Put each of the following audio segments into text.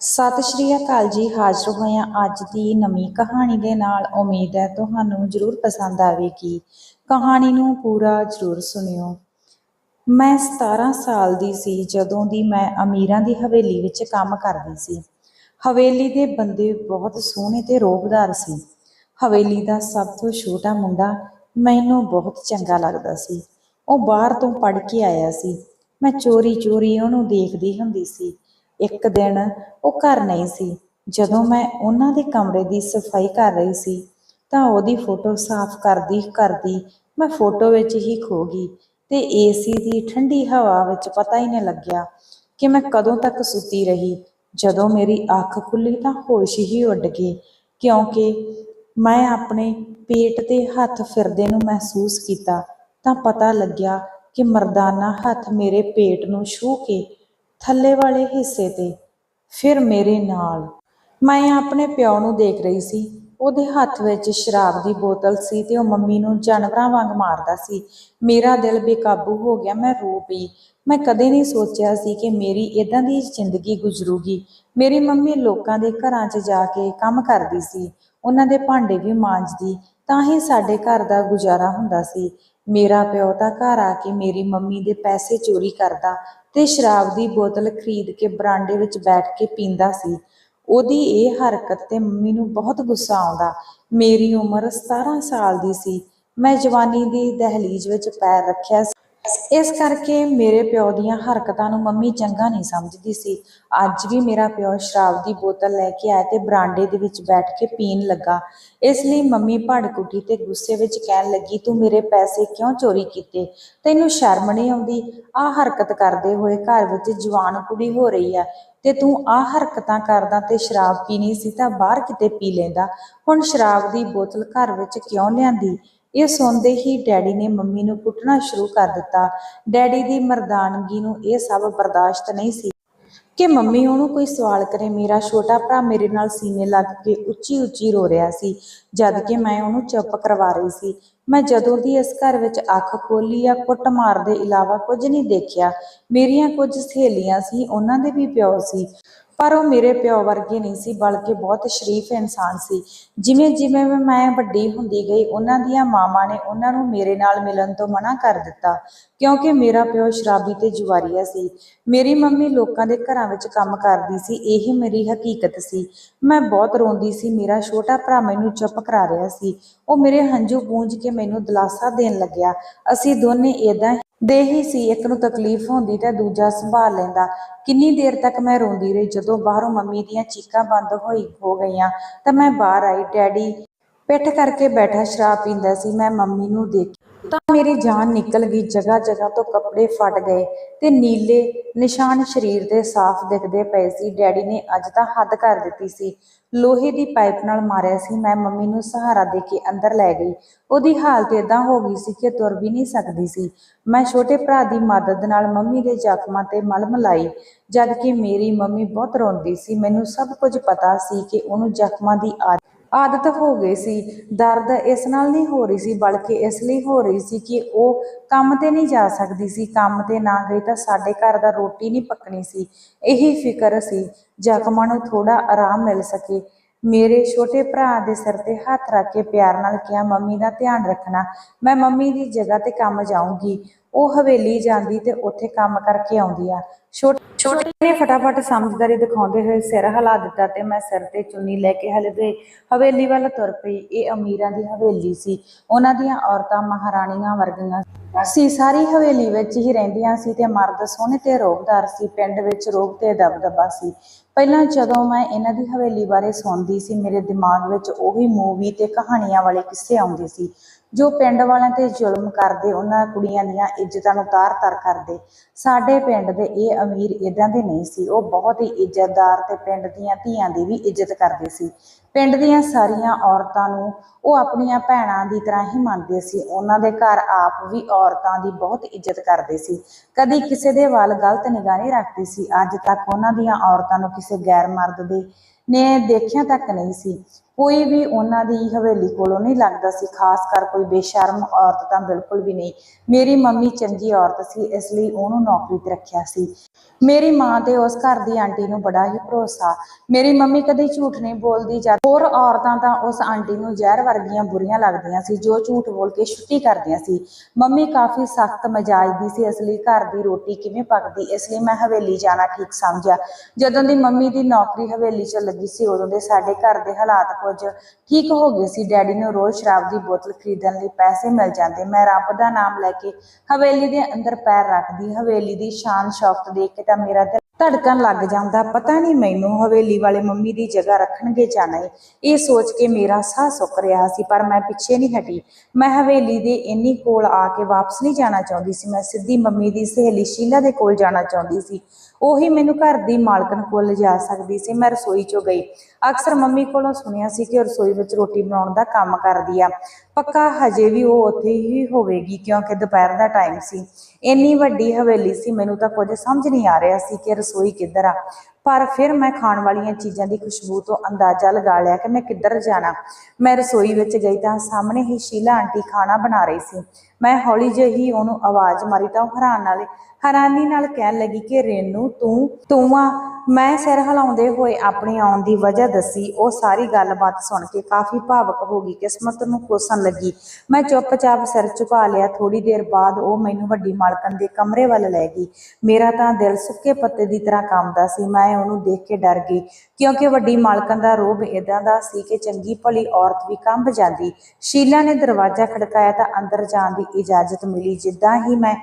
ਸਤਿ ਸ਼੍ਰੀ ਅਕਾਲ ਜੀ, ਹਾਜ਼ਰ ਹੋਇਆ ਅੱਜ ਦੀ ਨਵੀਂ ਕਹਾਣੀ ਦੇ ਨਾਲ ਉਮੀਦ ਹੈ ਤੁਹਾਨੂੰ ਜ਼ਰੂਰ ਪਸੰਦ ਆਵੇਗੀ। ਕਹਾਣੀ ਨੂੰ ਪੂਰਾ ਜ਼ਰੂਰ ਸੁਣਿਓ। ਮੈਂ 17 ਸਾਲ ਦੀ ਸੀ ਜਦੋਂ ਦੀ ਮੈਂ ਅਮੀਰਾਂ ਦੀ ਹਵੇਲੀ ਵਿੱਚ ਕੰਮ ਕਰਦੀ ਸੀ। ਹਵੇਲੀ ਦੇ ਬੰਦੇ ਬਹੁਤ ਸੋਹਣੇ ਤੇ ਰੋਬਦਾਰ ਸੀ। ਹਵੇਲੀ ਦਾ ਸਭ ਤੋਂ ਛੋਟਾ ਮੁੰਡਾ ਮੈਨੂੰ ਬਹੁਤ ਚੰਗਾ ਲੱਗਦਾ ਸੀ। ਉਹ ਬਾਹਰ ਤੋਂ ਪੜ੍ਹ ਕੇ ਆਇਆ ਸੀ। ਮੈਂ ਚੋਰੀ ਚੋਰੀ ਉਹਨੂੰ ਦੇਖਦੀ ਹੁੰਦੀ ਸੀ। ਇੱਕ ਦਿਨ ਉਹ ਘਰ ਨਹੀਂ ਸੀ। ਜਦੋਂ ਮੈਂ ਉਹਨਾਂ ਦੇ ਕਮਰੇ ਦੀ ਸਫ਼ਾਈ ਕਰ ਰਹੀ ਸੀ, ਤਾਂ ਉਹਦੀ ਫੋਟੋ ਸਾਫ਼ ਕਰਦੀ ਕਰਦੀ ਮੈਂ ਫੋਟੋ ਵਿੱਚ ਹੀ ਖੋ ਗਈ ਤੇ ਏਸੀ ਦੀ ਠੰਡੀ ਹਵਾ ਵਿੱਚ ਪਤਾ ਹੀ ਨਹੀਂ ਲੱਗਿਆ ਕਿ ਮੈਂ ਕਦੋਂ ਤੱਕ ਸੁੱਤੀ ਰਹੀ। ਜਦੋਂ ਮੇਰੀ ਅੱਖ ਖੁੱਲੀ ਤਾਂ ਹੋਸ਼ ਹੀ ਉੱਡ ਗਈ, ਕਿਉਂਕਿ ਮੈਂ ਆਪਣੇ ਪੇਟ ਤੇ ਹੱਥ ਫਿਰਦੇ ਨੂੰ ਮਹਿਸੂਸ ਕੀਤਾ ਤਾਂ ਪਤਾ ਲੱਗਿਆ ਕਿ ਮਰਦਾਨਾ ਹੱਥ ਮੇਰੇ ਪੇਟ ਨੂੰ ਛੂਹ ਕੇ ਥੱਲੇ ਵਾਲੇ ਹਿੱਸੇ ਤੇ, ਫਿਰ ਮੇਰੇ ਨਾਲ। ਮੈਂ ਆਪਣੇ ਪਿਓ ਨੂੰ ਦੇਖ ਰਹੀ ਸੀ। ਉਹਦੇ ਹੱਥ ਵਿੱਚ ਸ਼ਰਾਬ ਦੀ ਬੋਤਲ ਸੀ ਤੇ ਉਹ ਮੰਮੀ ਨੂੰ ਜਾਨਵਰਾਂ ਵਾਂਗ ਮਾਰਦਾ ਸੀ। ਮੇਰਾ ਦਿਲ ਬੇਕਾਬੂ ਹੋ ਗਿਆ, ਮੈਂ ਰੋ ਪਈ। ਮੈਂ ਕਦੇ ਨਹੀਂ ਸੋਚਿਆ ਸੀ ਕਿ ਮੇਰੀ ਇਦਾਂ ਦੀ ਜ਼ਿੰਦਗੀ ਗੁਜ਼ਰੂਗੀ। ਮੇਰੀ ਮੰਮੀ ਲੋਕਾਂ ਦੇ ਘਰਾਂ 'ਚ ਜਾ ਕੇ ਕੰਮ ਕਰਦੀ ਸੀ। ਉਹਨਾਂ ਦੇ ਭਾਂਡੇ ਵੀ ਮਾਂਜਦੀ, ਤਾਂ ਹੀ ਸਾਡੇ ਘਰ ਦਾ ਗੁਜ਼ਾਰਾ ਹੁੰਦਾ ਸੀ। ਮੇਰਾ ਪਿਓ ਤਾਂ ਘਰ ਆ ਕੇ ਮੇਰੀ ਮੰਮੀ ਦੇ ਪੈਸੇ ਚੋਰੀ ਕਰਦਾ ਤੇ ਸ਼ਰਾਬ ਦੀ ਬੋਤਲ ਖਰੀਦ ਕੇ ਬਰਾਂਡੇ ਵਿੱਚ ਬੈਠ ਕੇ ਪੀਂਦਾ ਸੀ। ਉਹਦੀ ਇਹ ਹਰਕਤ ਤੇ ਮੰਮੀ ਨੂੰ ਬਹੁਤ ਗੁੱਸਾ ਆਉਂਦਾ। ਮੇਰੀ ਉਮਰ 17 ਸਾਲ ਦੀ ਸੀ। ਮੈਂ ਜਵਾਨੀ ਦੀ ਦਹਲੀਜ਼ ਵਿੱਚ ਪੈਰ ਰੱਖਿਆ ਇਸ ਕਰਕੇ ਮੇਰੇ ਪਿਓ ਦੀਆਂ ਹਰਕਤਾਂ ਨੂੰ ਮੰਮੀ ਚੰਗਾ ਨਹੀਂ ਸਮਝਦੀ ਸੀ। ਅੱਜ ਵੀ ਮੇਰਾ ਪਿਓ ਸ਼ਰਾਬ ਦੀ ਬੋਤਲ ਲੈ ਕੇ ਆਇਆ ਤੇ ਬਰਾਂਡੇ ਦੇ ਵਿੱਚ ਬੈਠ ਕੇ ਪੀਣ ਲੱਗਾ। ਇਸ ਲਈ ਮੰਮੀ ਭੜਕ ਉੱਠੀ ਤੇ ਗੁੱਸੇ ਵਿੱਚ ਕਹਿਣ ਲੱਗੀ, ਤੂੰ ਮੇਰੇ ਪੈਸੇ ਕਿਉਂ ਚੋਰੀ ਕੀਤੇ? ਤੈਨੂੰ ਸ਼ਰਮ ਨਹੀਂ ਆਉਂਦੀ? ਆਹ ਹਰਕਤ ਕਰਦੇ ਹੋਏ ਘਰ ਵਿੱਚ ਜਵਾਨ ਕੁੜੀ ਹੋ ਰਹੀ ਆ ਤੇ ਤੂੰ ਆਹ ਹਰਕਤਾਂ ਕਰਦਾ ਤੇ ਸ਼ਰਾਬ ਪੀਣੀ ਸੀ ਤਾਂ ਬਾਹਰ ਕਿਤੇ ਪੀ ਲੈਂਦਾ। ਹੁਣ ਸ਼ਰਾਬ ਦੀ ਬੋਤਲ ਘਰ ਵਿੱਚ ਕਿਉਂ ਲਿਆਂਦੀ? ਇਹ ਸੁਣਦੇ ਹੀ ਡੈਡੀ ਨੇ ਮੰਮੀ ਨੂੰ ਕੁੱਟਣਾ ਸ਼ੁਰੂ ਕਰ ਦਿੱਤਾ। ਡੈਡੀ ਦੀ ਮਰਦਾਨਗੀ ਨੂੰ ਇਹ ਸਭ ਬਰਦਾਸ਼ਤ ਨਹੀਂ ਸੀ ਕਿ ਮੰਮੀ ਉਹਨੂੰ ਕੋਈ ਸਵਾਲ ਕਰੇ। ਮੇਰਾ ਛੋਟਾ ਭਰਾ ਮੇਰੇ ਨਾਲ ਸੀਨੇ ਲੱਗ ਕੇ ਉੱਚੀ ਉੱਚੀ ਰੋ ਰਿਹਾ ਸੀ, ਜਦ ਕਿ ਮੈਂ ਉਹਨੂੰ ਚੁੱਪ ਕਰਵਾ ਰਹੀ ਸੀ। ਮੈਂ ਜਦੋਂ ਦੀ ਇਸ ਘਰ ਵਿੱਚ ਅੱਖ ਖੋਲੀ ਆ ਕੁੱਟਮਾਰ ਦੇ ਇਲਾਵਾ ਕੁਝ ਨਹੀਂ ਦੇਖਿਆ, ਮੇਰੀਆਂ ਕੁਝ ਸਹੇਲੀਆਂ ਸੀ, ਉਹਨਾਂ ਦੇ ਵੀ ਪਿਓ ਸੀ। ਪਰ ਉਹ ਮੇਰੇ ਪਿਓ ਵਰਗੇ ਨਹੀਂ ਸੀ, ਬਲਕਿ ਬਹੁਤ ਸ਼ਰੀਫ ਇਨਸਾਨ ਸੀ। ਜਿਵੇਂ ਜਿਵੇਂ ਮੈਂ ਵੱਡੀ ਹੁੰਦੀ ਗਈ, ਉਹਨਾਂ ਦੀਆਂ ਮਾਵਾਂ ਨੇ ਉਹਨਾਂ ਨੂੰ ਮੇਰੇ ਨਾਲ ਮਿਲਣ ਤੋਂ ਮਨਾ ਕਰ ਦਿੱਤਾ, ਕਿਉਂਕਿ ਮੇਰਾ ਪਿਓ ਸ਼ਰਾਬੀ ਤੇ ਜੁਆਰੀਆ ਸੀ। ਮੇਰੀ ਮੰਮੀ ਲੋਕਾਂ ਦੇ ਘਰਾਂ ਵਿੱਚ ਕੰਮ ਕਰਦੀ ਸੀ, ਇਹ ਮੇਰੀ ਹਕੀਕਤ ਸੀ। ਮੈਂ ਬਹੁਤ ਰੋਂਦੀ ਸੀ, ਮੇਰਾ ਛੋਟਾ ਭਰਾ ਮੈਨੂੰ ਚੁੱਪ ਕਰਾ ਰਿਹਾ ਸੀ। ਉਹ ਮੇਰੇ ਹੰਝੂ ਪੂੰਝ ਕੇ ਮੈਨੂੰ ਦਿਲਾਸਾ ਦੇਣ ਲੱਗਿਆ। ਅਸੀਂ ਦੋਨੇ ਏਦਾਂ ਦੇ ਹੀ ਸੀ, ਇੱਕ ਨੂੰ ਤਕਲੀਫ ਹੁੰਦੀ ਤੇ ਦੂਜਾ ਸੰਭਾਲ ਲੈਂਦਾ। ਕਿੰਨੀ ਦੇਰ ਤੱਕ ਮੈਂ ਰੋਂਦੀ ਰਹੀ, ਜਦੋਂ ਬਾਹਰੋਂ ਮੰਮੀ ਦੀਆਂ ਚੀਕਾਂ ਬੰਦ ਹੋਈ, ਹੋ ਗਈਆਂ, ਤਾਂ ਮੈਂ ਬਾਹਰ ਆਈ, ਡੈਡੀ ਪਿੱਠ ਕਰਕੇ ਬੈਠਾ ਸ਼ਰਾਬ ਪੀਂਦਾ ਸੀ, ਮੈਂ ਮੰਮੀ ਨੂੰ ਦੇਖ। ਤਾਂ ਮੇਰੀ ਜਾਨ ਨਿਕਲ ਗਈ, ਜਗ੍ਹਾ ਜਗ੍ਹਾ ਤੋਂ ਕੱਪੜੇ ਫਟ ਗਏ ਤੇ ਨੀਲੇ ਨਿਸ਼ਾਨ ਸਰੀਰ ਤੇ ਸਾਫ਼ ਦਿਖਦੇ ਪਏ ਸੀ। ਡੈਡੀ ਨੇ ਅੱਜ ਤਾਂ ਹੱਦ ਕਰ ਦਿੱਤੀ ਸੀ। ਲੋਹੇ ਦੀ ਪਾਈਪ ਨਾਲ ਮਾਰਿਆ ਸੀ। ਮੈਂ ਮੰਮੀ ਨੂੰ ਸਹਾਰਾ ਦੇ ਕੇ ਅੰਦਰ ਲੈ ਗਈ। ਉਹਦੀ ਹਾਲਤ ਇਦਾਂ ਹੋ ਗਈ ਸੀ ਕਿ ਤੁਰ ਵੀ ਨਹੀਂ ਸਕਦੀ ਸੀ। ਮੈਂ ਛੋਟੇ ਭਰਾ ਦੀ ਮਦਦ ਨਾਲ ਮੰਮੀ ਦੇ ਜ਼ਖਮਾਂ ਤੇ ਮਲਮ ਲਾਈ ਜਦ ਕਿ ਮੇਰੀ ਮੰਮੀ ਬਹੁਤ ਰੋਂਦੀ ਸੀ। ਮੈਨੂੰ ਸਭ ਕੁਝ ਪਤਾ ਸੀ ਕਿ ਉਹਨੂੰ ਜ਼ਖਮਾਂ ਦੀ ਆਦਤ ਆਦਤ ਹੋ ਗਈ ਸੀ। ਦਰਦ ਇਸ ਨਾਲ ਨਹੀਂ ਹੋ ਰਹੀ ਸੀ, ਬਲਕਿ ਇਸ ਲਈ ਹੋ ਰਹੀ ਸੀ ਕਿ ਉਹ ਕੰਮ ਤੇ ਨਹੀਂ ਜਾ ਸਕਦੀ ਸੀ। ਕੰਮ ਤੇ ਨਾ ਗਈ ਤਾਂ ਸਾਡੇ ਘਰ ਦਾ ਰੋਟੀ ਨਹੀਂ ਪੱਕਣੀ ਸੀ। ਇਹੀ ਫਿਕਰ ਸੀ, ਜ਼ਖਮਾਂ ਨੂੰ ਥੋੜਾ ਆਰਾਮ ਮਿਲ ਸਕੇ। ਮੇਰੇ ਛੋਟੇ ਭਰਾ ਦੇ ਸਿਰ ਤੇ ਹੱਥ ਰੱਖ ਕੇ ਪਿਆਰ ਨਾਲ ਕਿਹਾ, ਮੰਮੀ ਦਾ ਧਿਆਨ ਰੱਖਣਾ। ਮੈਂ ਮੰਮੀ ਦੀ ਜਗ੍ਹਾ ਤੇ ਕੰਮ ਜਾਊਂਗੀ। ਉਹ ਹਵੇਲੀ ਜਾਂਦੀ ਤੇ ਉੱਥੇ ਕੰਮ ਕਰਕੇ ਆਉਂਦੀ ਆ। ਛੋਟੇ ਨੇ ਫਟਾਫਟ ਸਮਝਦਾਰੀ ਦਿਖਾਉਂਦੇ ਹੋਏ ਸਿਰ ਹਿਲਾ ਦਿੱਤਾ ਤੇ ਮੈਂ ਸਿਰ ਤੇ ਚੁੰਨੀ ਲੈ ਕੇ ਹਲਦੇ ਹਵੇਲੀ ਵੱਲ ਤੁਰ ਪਈ। ਇਹ ਅਮੀਰਾਂ ਦੀ ਹਵੇਲੀ ਸੀ। ਉਹਨਾਂ ਦੀਆਂ ਔਰਤਾਂ ਮਹਾਰਾਣੀਆਂ ਵਰਗੀਆਂ ਸੀ। ਸਾਰੀ ਹਵੇਲੀ ਵਿੱਚ ਹੀ ਰਹਿੰਦੀਆਂ ਸੀ ਤੇ ਮਰਦ ਸੋਹਣੇ ਤੇ ਰੋਬਦਾਰ ਸੀ। ਪਿੰਡ ਵਿੱਚ ਰੋਬ ਤੇ ਦਬਦਬਾ ਸੀ। ਪਹਿਲਾਂ ਜਦੋਂ ਮੈਂ ਇਹਨਾਂ ਦੀ ਹਵੇਲੀ ਬਾਰੇ ਸੁਣਦੀ ਸੀ, ਮੇਰੇ ਦਿਮਾਗ ਵਿੱਚ ਉਹੀ ਮੂਵੀ ਤੇ ਕਹਾਣੀਆਂ ਵਾਲੇ ਕਿੱਸੇ ਆਉਂਦੇ ਸੀ। ਜੋ ਪਿੰਡ ਵਾਲਿਆਂ ਤੇ ਜ਼ੁਲਮ ਕਰਦੇ, ਉਹਨਾਂ ਕੁੜੀਆਂ ਦੀਆਂ ਇੱਜ਼ਤਾਂ ਨੂੰ ਤਾਰ-ਤਾਰ ਕਰਦੇ। ਸਾਡੇ ਪਿੰਡ ਦੇ ਇਹ ਅਮੀਰ ਇਦਾਂ ਦੇ ਨਹੀਂ ਸੀ। ਉਹ ਬਹੁਤ ਹੀ ਇੱਜ਼ਤਦਾਰ ਤੇ ਪਿੰਡ ਦੀਆਂ ਧੀਆਂ ਦੀ ਵੀ ਇੱਜ਼ਤ ਕਰਦੇ ਸੀ। ਪਿੰਡ ਦੀਆਂ ਸਾਰੀਆਂ ਔਰਤਾਂ ਨੂੰ ਉਹ ਆਪਣੀਆਂ ਭੈਣਾਂ ਦੀ ਤਰ੍ਹਾਂ ਹੀ ਮੰਨਦੇ ਸੀ। ਉਹਨਾਂ ਦੇ ਘਰ ਆਪ ਵੀ ਔਰਤਾਂ ਦੀ ਬਹੁਤ ਇੱਜ਼ਤ ਕਰਦੇ ਸੀ। ਕਦੀ ਕਿਸੇ ਦੇ ਵੱਲ ਗਲਤ ਨਿਗਾਹ ਨਹੀਂ ਰੱਖਦੇ ਸੀ। ਅੱਜ ਤੱਕ ਉਹਨਾਂ ਦੀਆਂ ਔਰਤਾਂ ਨੂੰ ਕਿਸੇ ਗੈਰ ਮਰਦ ਦੇ ਨੇ ਦੇਖਿਆ ਤੱਕ ਨਹੀਂ ਸੀ। ਕੋਈ ਵੀ ਉਹਨਾਂ ਦੀ ਹਵੇਲੀ ਕੋਲੋਂ ਨਹੀਂ ਲੱਗਦਾ ਸੀ, ਖਾਸ ਕਰ ਕੋਈ ਬੇਸ਼ਰਮ ਔਰਤ ਤਾਂ ਬਿਲਕੁਲ ਵੀ ਨਹੀਂ। ਮੇਰੀ ਮੰਮੀ ਚੰਗੀ ਔਰਤ ਸੀ, ਇਸ ਲਈ ਉਹਨੂੰ ਨੌਕਰੀ ਤੇ ਰੱਖਿਆ ਸੀ। ਮੇਰੀ ਮਾਂ ਤੇ ਉਸ ਘਰ ਦੀ ਆਂਟੀ ਨੂੰ ਬੜਾ ਹੀ ਭਰੋਸਾ। ਮੇਰੀ ਮੰਮੀ ਕਦੇ ਝੂਠ ਨਹੀਂ ਬੋਲਦੀ, ਜਦ ਹੋਰ ਔਰਤਾਂ ਤਾਂ ਉਸ ਆਂਟੀ ਨੂੰ ਜ਼ਹਿਰ ਵਰਗੀਆਂ ਬੁਰੀਆਂ ਲੱਗਦੀਆਂ ਸੀ, ਜੋ ਝੂਠ ਬੋਲ ਕੇ ਛੁੱਟੀ ਕਰਦੀਆਂ ਸੀ। ਮੰਮੀ ਕਾਫੀ ਸਖਤ ਮਜਾਜ ਦੀ ਸੀ, ਇਸ ਲਈ ਘਰ ਦੀ ਰੋਟੀ ਕਿਵੇਂ ਪੱਕਦੀ, ਇਸ ਲਈ ਮੈਂ ਹਵੇਲੀ ਜਾਣਾ ਠੀਕ ਸਮਝਿਆ। ਜਦੋਂ ਦੀ ਮੰਮੀ ਦੀ ਨੌਕਰੀ ਹਵੇਲੀ 'ਚ ਲੱਗੀ ਸੀ, ਉਦੋਂ ਦੇ ਸਾਡੇ ਘਰ ਦੇ ਹਾਲਾਤ ਕੁਝ ਠੀਕ ਹੋ ਗਏ ਸੀ। ਡੈਡੀ ਨੂੰ ਰੋਜ਼ ਸ਼ਰਾਬ ਦੀ ਬੋਤਲ ਖਰੀਦਣ ਲਈ ਪੈਸੇ ਮਿਲ ਜਾਂਦੇ। ਮੈਂ ਰੱਬ ਦਾ ਨਾਮ ਲੈ ਕੇ ਹਵੇਲੀ ਦੇ ਅੰਦਰ ਪੈਰ ਰੱਖਦੀ। ਹਵੇਲੀ ਦੀ ਸ਼ਾਨ ਸ਼ੌਕਤ ਦੇਖ ਕੇ ਤਾਂ ਮੇਰਾ ਦਿਲ ਧੜਕਣ ਲੱਗ ਜਾਂਦਾ। ਪਤਾ ਨਹੀਂ ਮੈਨੂੰ ਹਵੇਲੀ ਵਾਲੇ ਮੰਮੀ ਦੀ ਜਗ੍ਹਾ ਰੱਖਣਗੇ ਜਾਂ ਨਹੀਂ। ਇਹ ਸੋਚ ਕੇ ਮੇਰਾ ਸਾਹ ਸੁੱਕ ਰਿਹਾ ਸੀ, ਪਰ ਮੈਂ ਪਿੱਛੇ ਨਹੀਂ ਹਟੀ। ਮੈਂ ਹਵੇਲੀ ਦੇ ਇੰਨੀ ਕੋਲ ਆ ਕੇ ਵਾਪਸ ਨਹੀਂ ਜਾਣਾ ਚਾਹੁੰਦੀ ਸੀ। ਮੈਂ ਸਿੱਧੀ ਮੰਮੀ ਦੀ ਸਹੇਲੀ ਸ਼ੀਲਾ ਦੇ ਕੋਲ ਜਾਣਾ ਚਾਹੁੰਦੀ ਸੀ। ਉਹੀ ਮੈਨੂੰ ਘਰ ਦੀ ਮਾਲਕਣ ਕੋਲ ਲਿਜਾ ਸਕਦੀ ਸੀ, ਮੈਂ ਰਸੋਈ 'ਚੋਂ ਗਈ। ਅਕਸਰ ਮੰਮੀ ਕੋਲੋਂ ਸੁਣਿਆ ਸੀ ਕਿ ਰਸੋਈ ਵਿੱਚ ਰੋਟੀ ਬਣਾਉਣ ਦਾ ਕੰਮ ਕਰਦੀ ਆ। ਪੱਕਾ ਹਜੇ ਵੀ ਉਹ ਉੱਥੇ ਹੀ ਹੋਵੇਗੀ, ਕਿਉਂਕਿ ਦੁਪਹਿਰ ਦਾ ਟਾਈਮ ਸੀ। ਇੰਨੀ ਵੱਡੀ ਹਵੇਲੀ ਸੀ, ਮੈਨੂੰ ਤਾਂ ਕੁਝ ਸਮਝ ਨਹੀਂ ਆ ਰਿਹਾ ਸੀ ਕਿ ਰਸੋਈ ਕਿੱਧਰ ਆ। ਪਰ ਫਿਰ ਮੈਂ ਖਾਣ ਵਾਲੀਆਂ ਚੀਜ਼ਾਂ ਦੀ ਖੁਸ਼ਬੂ ਤੋਂ ਅੰਦਾਜ਼ਾ ਲਗਾ ਲਿਆ ਕਿ ਮੈਂ ਕਿੱਧਰ ਜਾਣਾ। ਮੈਂ ਰਸੋਈ ਵਿੱਚ ਗਈ ਤਾਂ ਸਾਹਮਣੇ ਹੀ ਸ਼ੀਲਾ ਆਂਟੀ ਖਾਣਾ ਬਣਾ ਰਹੀ ਸੀ। ਮੈਂ ਹੌਲੀ ਜਿਹੀ ਉਹਨੂੰ ਆਵਾਜ਼ ਮਾਰੀ ਤਾਂ ਉਹ ਹੈਰਾਨ ਨਾਲ ਹੈਰਾਨੀ ਨਾਲ ਕਹਿਣ ਲੱਗੀ ਕਿ ਰੇਨੂ, ਤੂੰ ਤੂੰ ਆ ਮੈਂ ਸਿਰ ਹਿਲਾਉਂਦੇ ਹੋਏ ਆਪਣੀ ਆਉਣ ਦੀ ਵਜ੍ਹਾ ਦੱਸੀ। ਉਹ ਸਾਰੀ ਗੱਲਬਾਤ ਸੁਣ ਕੇ ਕਾਫੀ ਭਾਵਕ ਹੋ ਗਈ। ਕਿਸਮਤ ਨੂੰ ਕੋਸਣ ਲੱਗੀ। ਮੈਂ ਚੁੱਪਚਾਪ ਸਿਰ ਝੁਕਾ ਲਿਆ। ਥੋੜੀ ਦੇਰ ਬਾਅਦ ਉਹ ਮੈਨੂੰ ਵੱਡੀ ਮਾਲਕਨ ਦੇ ਕਮਰੇ ਵੱਲ ਲੈ ਗਈ। ਮੇਰਾ ਤਾਂ ਦਿਲ ਸੁੱਕੇ ਪੱਤੇ ਦੀ ਤਰ੍ਹਾਂ ਕੰਬਦਾ ਸੀ। ਮੈਂ ਉਹਨੂੰ ਦੇਖ ਕੇ ਡਰ ਗਈ, ਕਿਉਂਕਿ ਵੱਡੀ ਮਾਲਕਨ ਦਾ ਰੋਬ ਇਦਾਂ ਦਾ ਸੀ ਕਿ ਚੰਗੀ ਭਲੀ ਔਰਤ ਵੀ ਕੰਬ ਜਾਂਦੀ। ਸ਼ੀਲਾ ਨੇ ਦਰਵਾਜ਼ਾ ਖੜਕਾਇਆ ਤਾਂ ਅੰਦਰ ਜਾਣ ਦੀ ਇਜਾਜ਼ਤ ਮਿਲੀ। ਜਿੱਦਾਂ ਹੀ ਮੈਂ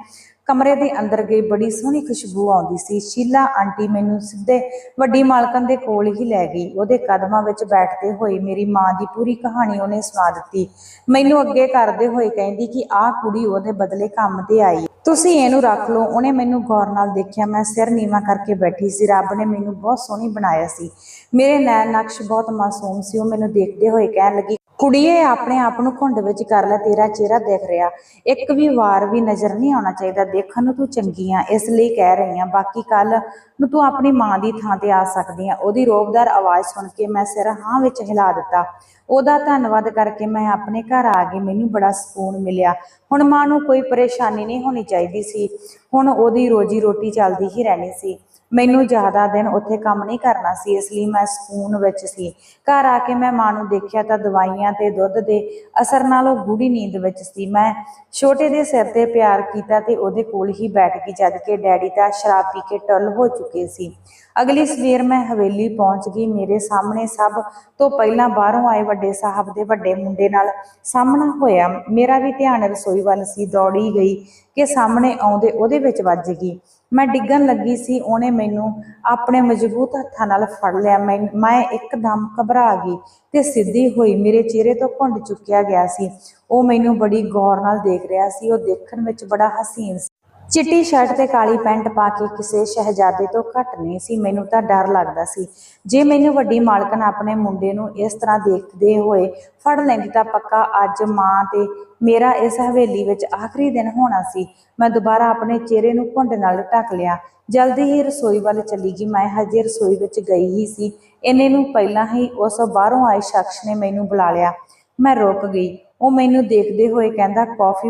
ਕਮਰੇ ਦੇ ਅੰਦਰ ਗਈ, ਬੜੀ ਸੋਹਣੀ ਖੁਸ਼ਬੂ ਆਉਂਦੀ ਸੀ। ਸ਼ੀਲਾ ਆਂਟੀ ਮੈਨੂੰ ਸਿੱਧੇ ਵੱਡੀ ਮਾਲਕਨ ਦੇ ਕੋਲ ਹੀ ਲੈ ਗਈ। ਉਹਦੇ ਕਦਮਾਂ ਵਿੱਚ ਬੈਠਦੇ ਹੋਏ ਮੇਰੀ ਮਾਂ ਦੀ ਪੂਰੀ ਕਹਾਣੀ ਉਹਨੇ ਸੁਣਾ ਦਿੱਤੀ। ਮੈਨੂੰ ਅੱਗੇ ਕਰਦੇ ਹੋਏ ਕਹਿੰਦੀ ਕਿ ਆਹ ਕੁੜੀ ਉਹਦੇ ਬਦਲੇ ਕੰਮ ਤੇ ਆਈ ਤੁਸੀਂ ਇਹਨੂੰ ਰੱਖ ਲਓ। ਉਹਨੇ ਮੈਨੂੰ ਗੌਰ ਨਾਲ ਦੇਖਿਆ। ਮੈਂ ਸਿਰ ਨੀਵਾ ਕਰਕੇ ਬੈਠੀ ਸੀ। ਰੱਬ ਨੇ ਮੈਨੂੰ ਬਹੁਤ ਸੋਹਣੀ ਬਣਾਇਆ ਸੀ। ਮੇਰੇ ਨੈਣ ਨਕਸ਼ ਬਹੁਤ ਮਾਸੂਮ ਸੀ। ਉਹ ਮੈਨੂੰ ਦੇਖਦੇ ਹੋਏ ਕਹਿਣ ਲੱਗੀ ਕੁੜੀਏ, ਆਪਣੇ ਆਪ ਨੂੰ ਘੁੰਡ ਵਿੱਚ ਕਰ ਲੈ, ਤੇਰਾ ਚਿਹਰਾ ਦਿਖ ਰਿਹਾ। ਇੱਕ ਵੀ ਵਾਰ ਵੀ ਨਜ਼ਰ ਨਹੀਂ ਆਉਣਾ ਚਾਹੀਦਾ। ਦੇਖਣ ਨੂੰ ਤੂੰ ਚੰਗੀ ਆ, ਇਸ ਲਈ ਕਹਿ ਰਹੀ ਆ। ਬਾਕੀ ਕੱਲ ਨੂੰ ਤੂੰ ਆਪਣੀ ਮਾਂ ਦੀ ਥਾਂ ਤੇ ਆ ਸਕਦੀ ਆ। ਉਹਦੀ ਰੋਬਦਾਰ ਆਵਾਜ਼ ਸੁਣ ਕੇ ਮੈਂ ਸਿਰ ਹਾਂ ਵਿੱਚ ਹਿਲਾ ਦਿੱਤਾ। ਉਹਦਾ ਧੰਨਵਾਦ ਕਰਕੇ ਮੈਂ ਆਪਣੇ ਘਰ ਆ ਗਈ ਮੈਨੂੰ ਬੜਾ ਸਕੂਨ ਮਿਲਿਆ। ਹੁਣ ਮਾਂ ਨੂੰ ਕੋਈ ਪਰੇਸ਼ਾਨੀ ਨਹੀਂ ਹੋਣੀ ਚਾਹੀਦੀ ਸੀ। ਹੁਣ ਉਹਦੀ ਰੋਜੀ ਰੋਟੀ ਚੱਲਦੀ ਹੀ ਰਹਿਣੀ ਸੀ। ਮੈਨੂੰ ਜ਼ਿਆਦਾ ਦਿਨ ਉੱਥੇ ਕੰਮ ਨਹੀਂ ਕਰਨਾ ਸੀ ਇਸ ਲਈ ਮੈਂ ਸਕੂਨ ਵਿੱਚ ਸੀ। ਘਰ ਆ ਕੇ ਮੈਂ ਮਾਂ ਨੂੰ ਦੇਖਿਆ ਤਾਂ ਦਵਾਈਆਂ ਤੇ ਦੁੱਧ ਦੇ ਅਸਰ ਨਾਲ ਉਹ ਗੂੜੀ ਨੀਂਦ ਵਿੱਚ ਸੀ। ਮੈਂ ਛੋਟੇ ਦੇ ਸਿਰ ਤੇ ਪਿਆਰ ਕੀਤਾ ਤੇ ਉਹਦੇ ਕੋਲ ਹੀ ਬੈਠ ਗਈ ਜਦ ਕਿ ਡੈਡੀ ਤਾਂ ਸ਼ਰਾਬ ਪੀ ਕੇ ਟੁੱਲ ਹੋ ਚੁੱਕੇ ਸੀ। ਅਗਲੀ ਸਵੇਰ ਮੈਂ ਹਵੇਲੀ ਪਹੁੰਚ ਗਈ। ਮੇਰੇ ਸਾਹਮਣੇ ਸਭ ਤੋਂ ਪਹਿਲਾਂ ਬਾਹਰੋਂ ਆਏ ਵੱਡੇ ਸਾਹਿਬ ਦੇ ਵੱਡੇ ਮੁੰਡੇ ਨਾਲ ਸਾਹਮਣਾ ਹੋਇਆ। ਮੇਰਾ ਵੀ ਧਿਆਨ ਰਸੋਈ ਵੱਲ ਸੀ। ਦੌੜੀ ਗਈ ਕਿ ਸਾਹਮਣੇ ਆਉਂਦੇ ਉਹਦੇ ਵਿੱਚ ਵੱਜ ਗਈ। ਮੈਂ ਡਿੱਗਣ ਲੱਗੀ ਸੀ, ਉਹਨੇ ਮੈਨੂੰ ਆਪਣੇ ਮਜ਼ਬੂਤ ਹੱਥਾਂ ਨਾਲ ਫੜ ਲਿਆ। ਮੈਂ ਮੈਂ ਇੱਕਦਮ ਘਬਰਾ ਗਈ ਤੇ ਸਿੱਧੀ ਹੋਈ ਮੇਰੇ ਚਿਹਰੇ ਤੋਂ ਘੁੰਡ ਚੁੱਕਿਆ ਗਿਆ ਸੀ। ਉਹ ਮੈਨੂੰ ਬੜੀ ਗੌਰ ਨਾਲ ਦੇਖ ਰਿਹਾ ਸੀ। ਉਹ ਦੇਖਣ ਵਿੱਚ ਬੜਾ ਹਸੀਨ ਸੀ ਚਿੱਟੀ ਸ਼ਰਟ ਤੇ ਕਾਲੀ ਪੈਂਟ ਪਾ ਕੇ ਕਿਸੇ ਸ਼ਹਿਜ਼ਾਦੇ ਤੋਂ ਘੱਟ ਨਹੀਂ ਸੀ। ਮੈਨੂੰ ਤਾਂ ਡਰ ਲੱਗਦਾ ਸੀ। ਜੇ ਮੈਨੂੰ ਵੱਡੀ ਮਾਲਕਨ ਆਪਣੇ ਮੁੰਡੇ ਨੂੰ ਇਸ ਤਰ੍ਹਾਂ ਦੇਖਦੇ ਹੋਏ ਫੜ ਲੈਂਦੀ ਤਾਂ ਪੱਕਾ ਅੱਜ ਮਾਂ ਤੇ ਮੇਰਾ ਇਸ ਹਵੇਲੀ ਵਿੱਚ ਆਖਰੀ ਦਿਨ ਹੋਣਾ ਸੀ। ਮੈਂ ਦੁਬਾਰਾ ਆਪਣੇ ਚਿਹਰੇ ਨੂੰ ਘੁੰਡ ਨਾਲ ਢੱਕ ਲਿਆ। ਜਲਦੀ ਹੀ ਰਸੋਈ ਵੱਲ ਚਲੀ ਗਈ। ਮੈਂ ਹਜੇ ਰਸੋਈ ਵਿੱਚ ਗਈ ਹੀ ਸੀ। ਇੰਨੇ ਨੂੰ ਪਹਿਲਾਂ ਹੀ ਉਸ ਬਾਹਰੋਂ ਆਏ ਸ਼ਖਸ ਨੇ ਮੈਨੂੰ ਬੁਲਾ ਲਿਆ। ਮੈਂ ਰੁਕ ਗਈ। ਉਹ ਮੈਨੂੰ ਦੇਖਦੇ ਹੋਏ ਕਹਿੰਦਾ, ਕੌਫੀ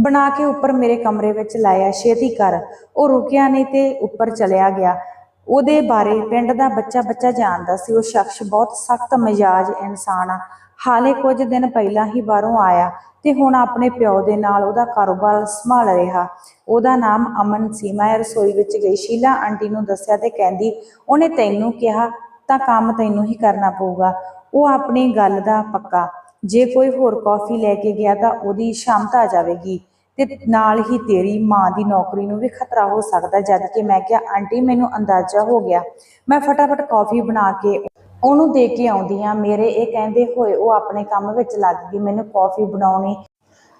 ਬਣਾ ਕੇ ਉੱਪਰ ਮੇਰੇ ਕਮਰੇ ਵਿੱਚ ਲਾਇਆ, ਛੇਤੀ ਕਰ। ਉਹ ਰੁਕਿਆ ਨਹੀਂ ਤੇ ਉੱਪਰ ਚਲਿਆ ਗਿਆ। ਉਹਦੇ ਬਾਰੇ ਪਿੰਡ ਦਾ ਬੱਚਾ ਬੱਚਾ ਜਾਣਦਾ ਸੀ। ਉਹ ਸ਼ਖਸ ਬਹੁਤ ਸਖਤ ਮਿਜਾਜ ਇਨਸਾਨ ਆ। ਹਾਲੇ ਕੁਝ ਦਿਨ ਪਹਿਲਾਂ ਹੀ ਬਾਹਰੋਂ ਆਇਆ ਤੇ ਹੁਣ ਆਪਣੇ ਪਿਓ ਦੇ ਨਾਲ ਉਹਦਾ ਕਾਰੋਬਾਰ ਸੰਭਾਲ ਰਿਹਾ। ਉਹਦਾ ਨਾਮ ਅਮਨ ਸੀ। ਮੈਂ ਰਸੋਈ ਵਿੱਚ ਗਈ। ਸ਼ੀਲਾ ਆਂਟੀ ਨੂੰ ਦੱਸਿਆ ਤੇ ਕਹਿੰਦੀ, ਉਹਨੇ ਤੈਨੂੰ ਕਿਹਾ ਤਾਂ ਕੰਮ ਤੈਨੂੰ ਹੀ ਕਰਨਾ ਪਊਗਾ। ਉਹ ਆਪਣੀ ਗੱਲ ਦਾ ਪੱਕਾ ਜੇ ਕੋਈ ਹੋਰ ਕੌਫੀ ਲੈ ਕੇ ਗਿਆ ਤਾਂ ਉਹਦੀ ਸ਼ਾਮਤ ਆ ਜਾਵੇਗੀ ਤੇ ਨਾਲ ਹੀ ਤੇਰੀ ਮਾਂ ਦੀ ਨੌਕਰੀ ਨੂੰ ਵੀ ਖਤਰਾ ਹੋ ਸਕਦਾ ਜਦ ਕਿ ਮੈਂ ਕਿਹਾ, ਆਂਟੀ, ਮੈਨੂੰ ਅੰਦਾਜ਼ਾ ਹੋ ਗਿਆ। ਮੈਂ ਫਟਾਫਟ ਕੌਫੀ ਬਣਾ ਕੇ ਉਹਨੂੰ ਦੇ ਕੇ ਆਉਂਦੀ ਆ ਮੇਰੇ ਇਹ ਕਹਿੰਦੇ ਹੋਏ ਉਹ ਆਪਣੇ ਕੰਮ ਵਿੱਚ ਲੱਗ ਗਈ। ਮੈਨੂੰ ਕੌਫੀ ਬਣਾਉਣੀ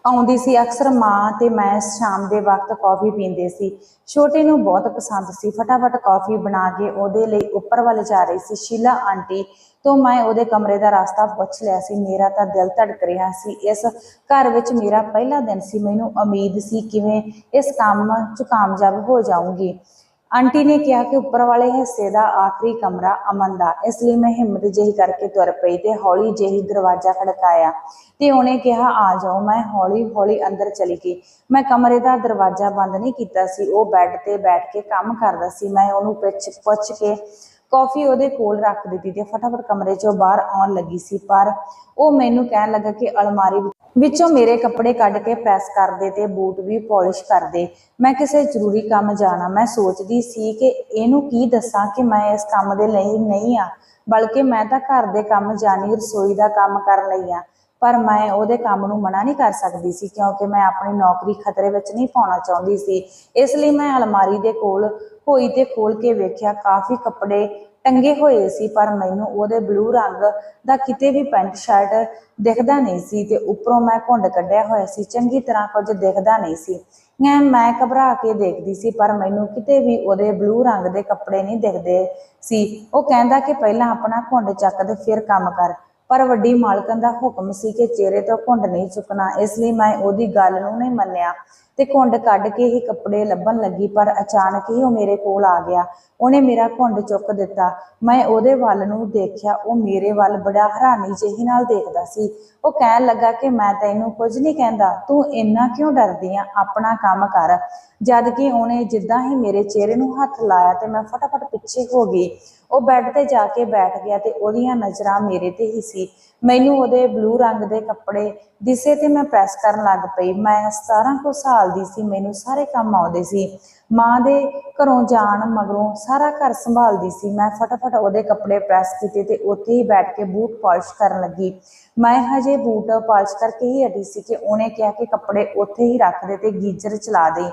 ਆਉਂਦੀ ਸੀ। ਅਕਸਰ ਮਾਂ ਤੇ ਮੈਂ ਸ਼ਾਮ ਦੇ ਵਕਤ ਕੌਫੀ ਪੀਂਦੇ ਸੀ। ਛੋਟੇ ਨੂੰ ਬਹੁਤ ਪਸੰਦ ਸੀ। ਫਟਾਫਟ ਕੌਫੀ ਬਣਾ ਕੇ ਉਹਦੇ ਲਈ ਉੱਪਰ ਵੱਲ ਜਾ ਰਹੀ ਸੀ। ਸ਼ੀਲਾ, ਆਂਟੀ ਤੋਂ ਮੈਂ ਉਹਦੇ ਕਮਰੇ ਦਾ ਰਸਤਾ ਪੁੱਛ ਲਿਆ ਸੀ, ਮੇਰਾ ਤਾਂ ਦਿਲ ਧੜਕ ਰਿਹਾ ਸੀ। ਇਸ ਘਰ ਵਿੱਚ ਮੇਰਾ ਪਹਿਲਾ ਦਿਨ ਸੀ, ਮੈਨੂੰ ਉਮੀਦ ਸੀ ਕਿਵੇਂ ਇਸ ਕੰਮ 'ਚ ਕਾਮਯਾਬ ਹੋ ਜਾਊਂਗੀ। ਆਂਟੀ ਨੇ ਕਿਹਾ ਕਿ ਉੱਪਰ ਵਾਲੇ ਹਿੱਸੇ ਦਾ ਆਖਰੀ ਕਮਰਾ ਅਮਨ ਦਾ, ਇਸ ਲਈ ਮੈਂ ਹਿੰਮਤ ਜਿਹੀ ਕਰਕੇ ਤੁਰ ਪਈ ਤੇ ਹੌਲੀ ਜਿਹੀ ਦਰਵਾਜ਼ਾ ਖੜਕਾਇਆ ਤੇ ਉਹਨੇ ਕਿਹਾ, ਆ ਜਾਓ, ਮੈਂ ਹੌਲੀ ਹੌਲੀ ਅੰਦਰ ਚਲੀ ਗਈ। ਮੈਂ ਕਮਰੇ ਦਾ ਦਰਵਾਜ਼ਾ ਬੰਦ ਨਹੀਂ ਕੀਤਾ ਸੀ, ਉਹ ਬੈੱਡ ਤੇ ਬੈਠ ਕੇ ਕੰਮ ਕਰਦਾ ਸੀ। ਮੈਂ ਉਹਨੂੰ ਪਿੱਛ ਪੁੱਛ ਕੇ ਕਾਫੀ ਉਹਦੇ ਕੋਲ ਰੱਖ ਦਿੱਤੀ ਤੇ ਫਟਾਫਟ ਕਮਰੇ ਚੋਂ ਬਾਹਰ ਆਉਣ ਲੱਗੀ ਸੀ, ਪਰ ਉਹ ਮੈਨੂੰ ਕਹਿਣ ਲੱਗਾ ਕਿ ਅਲਮਾਰੀ ਵਿੱਚੋਂ ਮੇਰੇ ਕੱਪੜੇ ਕੱਢ ਕੇ ਪ੍ਰੈਸ ਕਰ ਤੇ ਬੂਟ ਵੀ ਪਾਲਿਸ਼ ਕਰ ਮੈਂ ਕਿਸੇ ਜ਼ਰੂਰੀ ਕੰਮ ਜਾਣਾ, ਮੈਂ ਸੋਚਦੀ ਸੀ ਕਿ ਇਹਨੂੰ ਕੀ ਦੱਸਾਂ ਕਿ ਮੈਂ ਇਸ ਕੰਮ ਦੇ ਲਈ ਨਹੀਂ ਆ, ਬਲਕਿ ਮੈਂ ਤਾਂ ਘਰ ਦੇ ਕੰਮ ਜਾਣੀ, ਰਸੋਈ ਦਾ ਕੰਮ ਕਰਨ ਲਈ ਆ, ਪਰ ਮੈਂ ਉਹਦੇ ਕੰਮ ਨੂੰ ਮਨਾ ਨਹੀਂ ਕਰ ਸਕਦੀ ਸੀ, ਕਿਉਂਕਿ ਮੈਂ ਆਪਣੀ ਨੌਕਰੀ ਖਤਰੇ ਵਿੱਚ ਨਹੀਂ ਪਾਉਣਾ ਚਾਹੁੰਦੀ ਸੀ। ਇਸ ਲਈ ਮੈਂ ਅਲਮਾਰੀ ਦੇ ਕੋਲ ਹੋਈ ਤੇ ਖੋਲ ਕੇ ਵੇਖਿਆ ਕਾਫੀ ਕੱਪੜੇ ਟੰਗੇ ਹੋਏ ਸੀ, ਪਰ ਮੈਨੂੰ ਉਹਦੇ ਬਲੂ ਰੰਗ ਦਾ ਕਿਤੇ ਵੀ ਪੈਂਟ ਸ਼ਰਟ ਦਿਖਦਾ ਨਹੀਂ ਸੀ ਤੇ ਉੱਪਰੋਂ ਮੈਂ ਘੁੰਡ ਕੱਢਿਆ ਹੋਇਆ ਸੀ, ਚੰਗੀ ਤਰ੍ਹਾਂ ਕੁਝ ਦਿਖਦਾ ਨਹੀਂ ਸੀ। ਮੈਂ ਮੈਂ ਘਬਰਾ ਕੇ ਦੇਖਦੀ ਸੀ, ਪਰ ਮੈਨੂੰ ਕਿਤੇ ਵੀ ਉਹਦੇ ਬਲੂ ਰੰਗ ਦੇ ਕੱਪੜੇ ਨਹੀਂ ਦਿਖਦੇ ਸੀ। ਉਹ ਕਹਿੰਦਾ ਕਿ ਪਹਿਲਾਂ ਆਪਣਾ ਘੁੰਡ ਚੱਕ ਤੇ ਫਿਰ ਕੰਮ ਕਰ। ਪਰ ਵੱਡੀ ਮਾਲਕਨ ਦਾ ਹੁਕਮ ਸੀ ਕਿ ਚਿਹਰੇ ਤੋਂ ਘੁੰਡ ਨਹੀਂ ਚੁੱਕਣਾ, ਇਸ ਲਈ ਮੈਂ ਉਹਦੀ ਗੱਲ ਨੂੰ ਨਹੀਂ ਮੰਨਿਆ ਤੇ ਘੁੰਡ ਕੱਢ ਕੇ ਹੀ ਕੱਪੜੇ ਲੱਭਣ ਲੱਗੀ, ਪਰ ਅਚਾਨਕ ਹੀ ਉਹ ਮੇਰੇ ਕੋਲ ਆ ਗਿਆ। ਉਹਨੇ ਮੇਰਾ ਘੁੰਡ ਚੁੱਕ ਦਿੱਤਾ। ਮੈਂ ਉਹਦੇ ਵੱਲ ਨੂੰ ਦੇਖਿਆ, ਉਹ ਮੇਰੇ ਵੱਲ ਬੜਾ ਹੈਰਾਨੀ ਜਿਹੀ ਨਾਲ ਦੇਖਦਾ ਸੀ। ਉਹ ਕਹਿਣ ਲੱਗਾ ਕਿ ਮੈਂ ਤੈਨੂੰ ਕੁਝ ਨਹੀਂ ਕਹਿੰਦਾ, ਤੂੰ ਇੰਨਾ ਕਿਉਂ ਡਰਦੀ ਆ? ਆਪਣਾ ਕੰਮ ਕਰ। ਜਦ ਕਿ ਉਹਨੇ ਜਿੱਦਾਂ ਹੀ ਮੇਰੇ ਚਿਹਰੇ ਨੂੰ ਹੱਥ ਲਾਇਆ ਤੇ ਮੈਂ ਫਟਾਫਟ ਪਿੱਛੇ ਹੋ ਗਈ। ਉਹ ਬੈੱਡ ਤੇ ਜਾ ਕੇ ਬੈਠ ਗਿਆ ਤੇ ਉਹਦੀਆਂ ਨਜ਼ਰਾਂ ਮੇਰੇ ਤੇ ਹੀ ਸੀ। ਮੈਨੂੰ ਉਹਦੇ ਬਲੂ ਰੰਗ ਦੇ ਕੱਪੜੇ ਦਿਸੇ ਤੇ ਮੈਂ ਪ੍ਰੈਸ ਕਰਨ ਲੱਗ ਪਈ। ਮੈਂ 17 ਕੁ ਸਾਲ ਦੀ ਸੀ, ਮੈਨੂੰ ਸਾਰੇ ਕੰਮ ਆਉਂਦੇ ਸੀ। ਮਾਂ ਦੇ ਘਰੋਂ ਜਾਣ ਮਗਰੋਂ ਸਾਰਾ ਘਰ ਸੰਭਾਲਦੀ ਸੀ। ਮੈਂ ਫਟਾਫਟ ਉਹਦੇ ਕੱਪੜੇ ਪ੍ਰੈਸ ਕੀਤੇ ਤੇ ਉੱਥੇ ਹੀ ਬੈਠ ਕੇ ਬੂਟ ਪਾਲਿਸ਼ ਕਰਨ ਲੱਗੀ। ਮੈਂ ਹਜੇ ਬੂਟ ਪਾਲਿਸ਼ ਕਰਕੇ ਹੀ ਹਟੀ ਸੀ ਕਿ ਉਹਨੇ ਕਿਹਾ ਕਿ ਕੱਪੜੇ ਉੱਥੇ ਹੀ ਰੱਖ ਦੇ ਤੇ ਗੀਜ਼ਰ ਚਲਾ ਦੇ।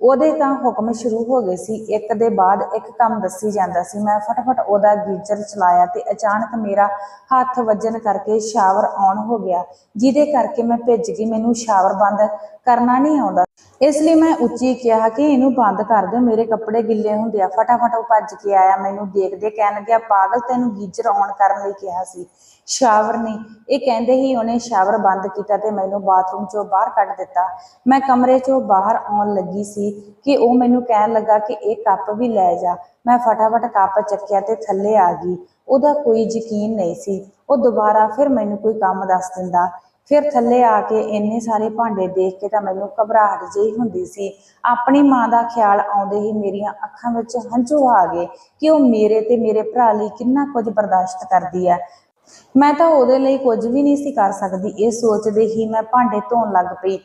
ਉਹਦੇ ਤਾਂ ਹੁਕਮ ਸ਼ੁਰੂ ਹੋ ਗਏ ਸੀ, ਇੱਕ ਦੇ ਬਾਅਦ ਇੱਕ ਕੰਮ ਦੱਸੀ ਜਾਂਦਾ ਸੀ। ਮੈਂ ਫਟਾਫਟ ਉਹਦਾ ਗੀਜ਼ਰ ਚਲਾਇਆ ਤੇ ਅਚਾਨਕ ਮੇਰਾ ਹੱਥ ਵੱਜਣ ਕਰਕੇ ਸ਼ਾਵਰ ਆਨ ਹੋ ਗਿਆ, ਜਿਹਦੇ ਕਰਕੇ ਮੈਂ ਭਿੱਜ ਗਈ, ਮੈਨੂੰ ਸ਼ਾਵਰ ਬੰਦ ਕਰਨਾ ਨਹੀਂ ਆਉਂਦਾ। ਇਸ ਲਈ ਮੈਂ ਉੱਚੀ ਕਿਹਾ ਕਿ ਇਹਨੂੰ ਬੰਦ ਕਰ ਦਿਓ, ਮੇਰੇ ਕੱਪੜੇ ਗਿੱਲੇ ਹੁੰਦੇ ਆ। ਫਟਾਫਟ ਉਹ ਭੱਜ ਕੇ ਆਇਆ, ਮੈਨੂੰ ਦੇਖਦੇ ਕਹਿਣ ਲੱਗਿਆ ਪਾਗਲ ਤੈਨੂੰ ਗੀਜ਼ਰ ਆਨ ਕਰਨ ਲਈ ਕਿਹਾ ਸੀ। ਸ਼ਾਵਰ ਨੇ ਇਹ ਕਹਿੰਦੇ ਹੀ ਉਹਨੇ ਸ਼ਾਵਰ ਬੰਦ ਕੀਤਾ ਤੇ ਮੈਨੂੰ ਬਾਥਰੂਮ ਚੋਂ ਬਾਹਰ ਕੱਢ ਦਿੱਤਾ। ਮੈਂ ਕਮਰੇ ਚੋਂ ਬਾਹਰ ਆਉਣ ਲੱਗੀ ਸੀ ਕਿ ਉਹ ਮੈਨੂੰ ਕਹਿਣ ਲੱਗਾ ਕਿ ਇਹ ਕੱਪ ਵੀ ਲੈ ਜਾ। ਮੈਂ ਫਟਾਫਟ ਕੱਪ ਚੱਕਿਆ ਤੇ ਥੱਲੇ ਆ ਗਈ। ਉਹਦਾ ਕੋਈ ਯਕੀਨ ਨਹੀਂ ਸੀ। ਉਹ ਦੁਬਾਰਾ ਫਿਰ ਮੈਨੂੰ ਕੋਈ ਕੰਮ ਦੱਸ ਦਿੰਦਾ। ਫਿਰ ਥੱਲੇ ਆ ਕੇ ਇੰਨੇ ਸਾਰੇ ਭਾਂਡੇ ਦੇਖ ਕੇ ਤਾਂ ਮੈਨੂੰ ਘਬਰਾਹਟ ਜਿਹੀ ਹੁੰਦੀ ਸੀ। ਆਪਣੀ ਮਾਂ ਦਾ ਖਿਆਲ ਆਉਂਦੇ ਹੀ ਮੇਰੀਆਂ ਅੱਖਾਂ ਵਿੱਚ ਹੰਝੂ ਆ ਗਏ ਕਿ ਉਹ ਮੇਰੇ ਤੇ ਮੇਰੇ ਭਰਾ ਲਈ ਕਿੰਨਾ ਕੁਝ ਬਰਦਾਸ਼ਤ ਕਰਦੀ ਹੈ। ਮੈਂ ਤਾਂ ਉਹਦੇ ਲਈ ਕੁਝ ਵੀ ਨਹੀਂ ਸੀ ਕਰ ਸਕਦੀ। ਇਹ ਸੋਚਦੇ ਹੀ ਮੈਂ ਭਾਂਡੇ ਧੋਣ ਲੱਗ ਪਈ।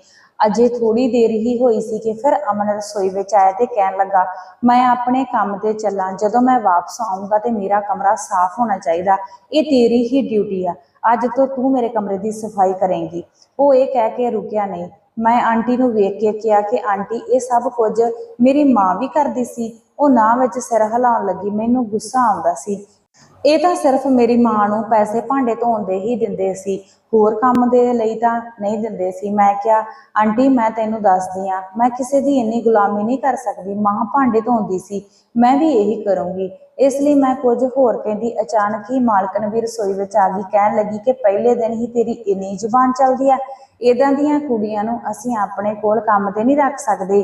ਅਜੇ ਥੋੜੀ ਦੇਰ ਹੀ ਹੋਈ ਸੀ ਕਿ ਫਿਰ ਅਮਨ ਰਸੋਈ ਵਿੱਚ ਆਇਆ ਤੇ ਕਹਿਣ ਲੱਗਾ, ਮੈਂ ਆਪਣੇ ਕੰਮ ਤੇ ਚੱਲਾਂ। ਜਦੋਂ ਮੈਂ ਵਾਪਸ ਆਉਂਗਾ ਤੇ ਮੇਰਾ ਕਮਰਾ ਸਾਫ਼ ਹੋਣਾ ਚਾਹੀਦਾ। ਇਹ ਤੇਰੀ ਹੀ ਡਿਊਟੀ ਆ। ਅੱਜ ਤੋਂ ਤੂੰ ਮੇਰੇ ਕਮਰੇ ਦੀ ਸਫ਼ਾਈ ਕਰੇਂਗੀ। ਉਹ ਇਹ ਕਹਿ ਕੇ ਰੁਕਿਆ ਨਹੀਂ। ਮੈਂ ਆਂਟੀ ਨੂੰ ਵੇਖ ਕੇ ਕਿਹਾ ਕਿ, ਆਂਟੀ, ਇਹ ਸਭ ਕੁਝ ਮੇਰੀ ਮਾਂ ਵੀ ਕਰਦੀ ਸੀ। ਉਹ ਨਾ ਵਿੱਚ ਸਿਰ ਹਿਲਾਉਣ ਲੱਗੀ। ਮੈਨੂੰ ਗੁੱਸਾ ਆਉਂਦਾ ਸੀ। ਇਹ ਤਾਂ ਸਿਰਫ ਮੇਰੀ ਮਾਂ ਨੂੰ ਪੈਸੇ ਭਾਂਡੇ ਧੋਣ ਦੇ ਹੀ ਦਿੰਦੇ ਸੀ, ਹੋਰ ਕੰਮ ਦੇ ਲਈ ਤਾਂ ਨਹੀਂ ਦਿੰਦੇ ਸੀ। ਮੈਂ ਕਿਹਾ, ਆਂਟੀ, ਮੈਂ ਤੈਨੂੰ ਦੱਸਦੀ ਆ, ਮੈਂ ਕਿਸੇ ਦੀ ਇੰਨੀ ਗੁਲਾਮੀ ਨਹੀਂ ਕਰ ਸਕਦੀ, ਮਾਂ ਭਾਂਡੇ ਧੋਂਦੀ ਸੀ, ਮੈਂ ਵੀ ਇਹੀ ਕਰੂੰਗੀ। ਇਸ ਲਈ ਮੈਂ ਕੁਝ ਹੋਰ ਕਹਿੰਦੀ, ਅਚਾਨਕ ਹੀ ਮਾਲਕਨ ਵੀ ਰਸੋਈ ਵਿੱਚ ਆ ਗਈ, ਕਹਿਣ ਲੱਗੀ ਕਿ ਪਹਿਲੇ ਦਿਨ ਹੀ ਤੇਰੀ ਇੰਨੀ ਜ਼ੁਬਾਨ ਚੱਲਦੀ ਆ ਇਦਾਂ ਦੀਆਂ ਕੁੜੀਆਂ ਨੂੰ ਅਸੀਂ ਆਪਣੇ ਕੋਲ ਕੰਮ ਤੇ ਨਹੀਂ ਰੱਖ ਸਕਦੇ।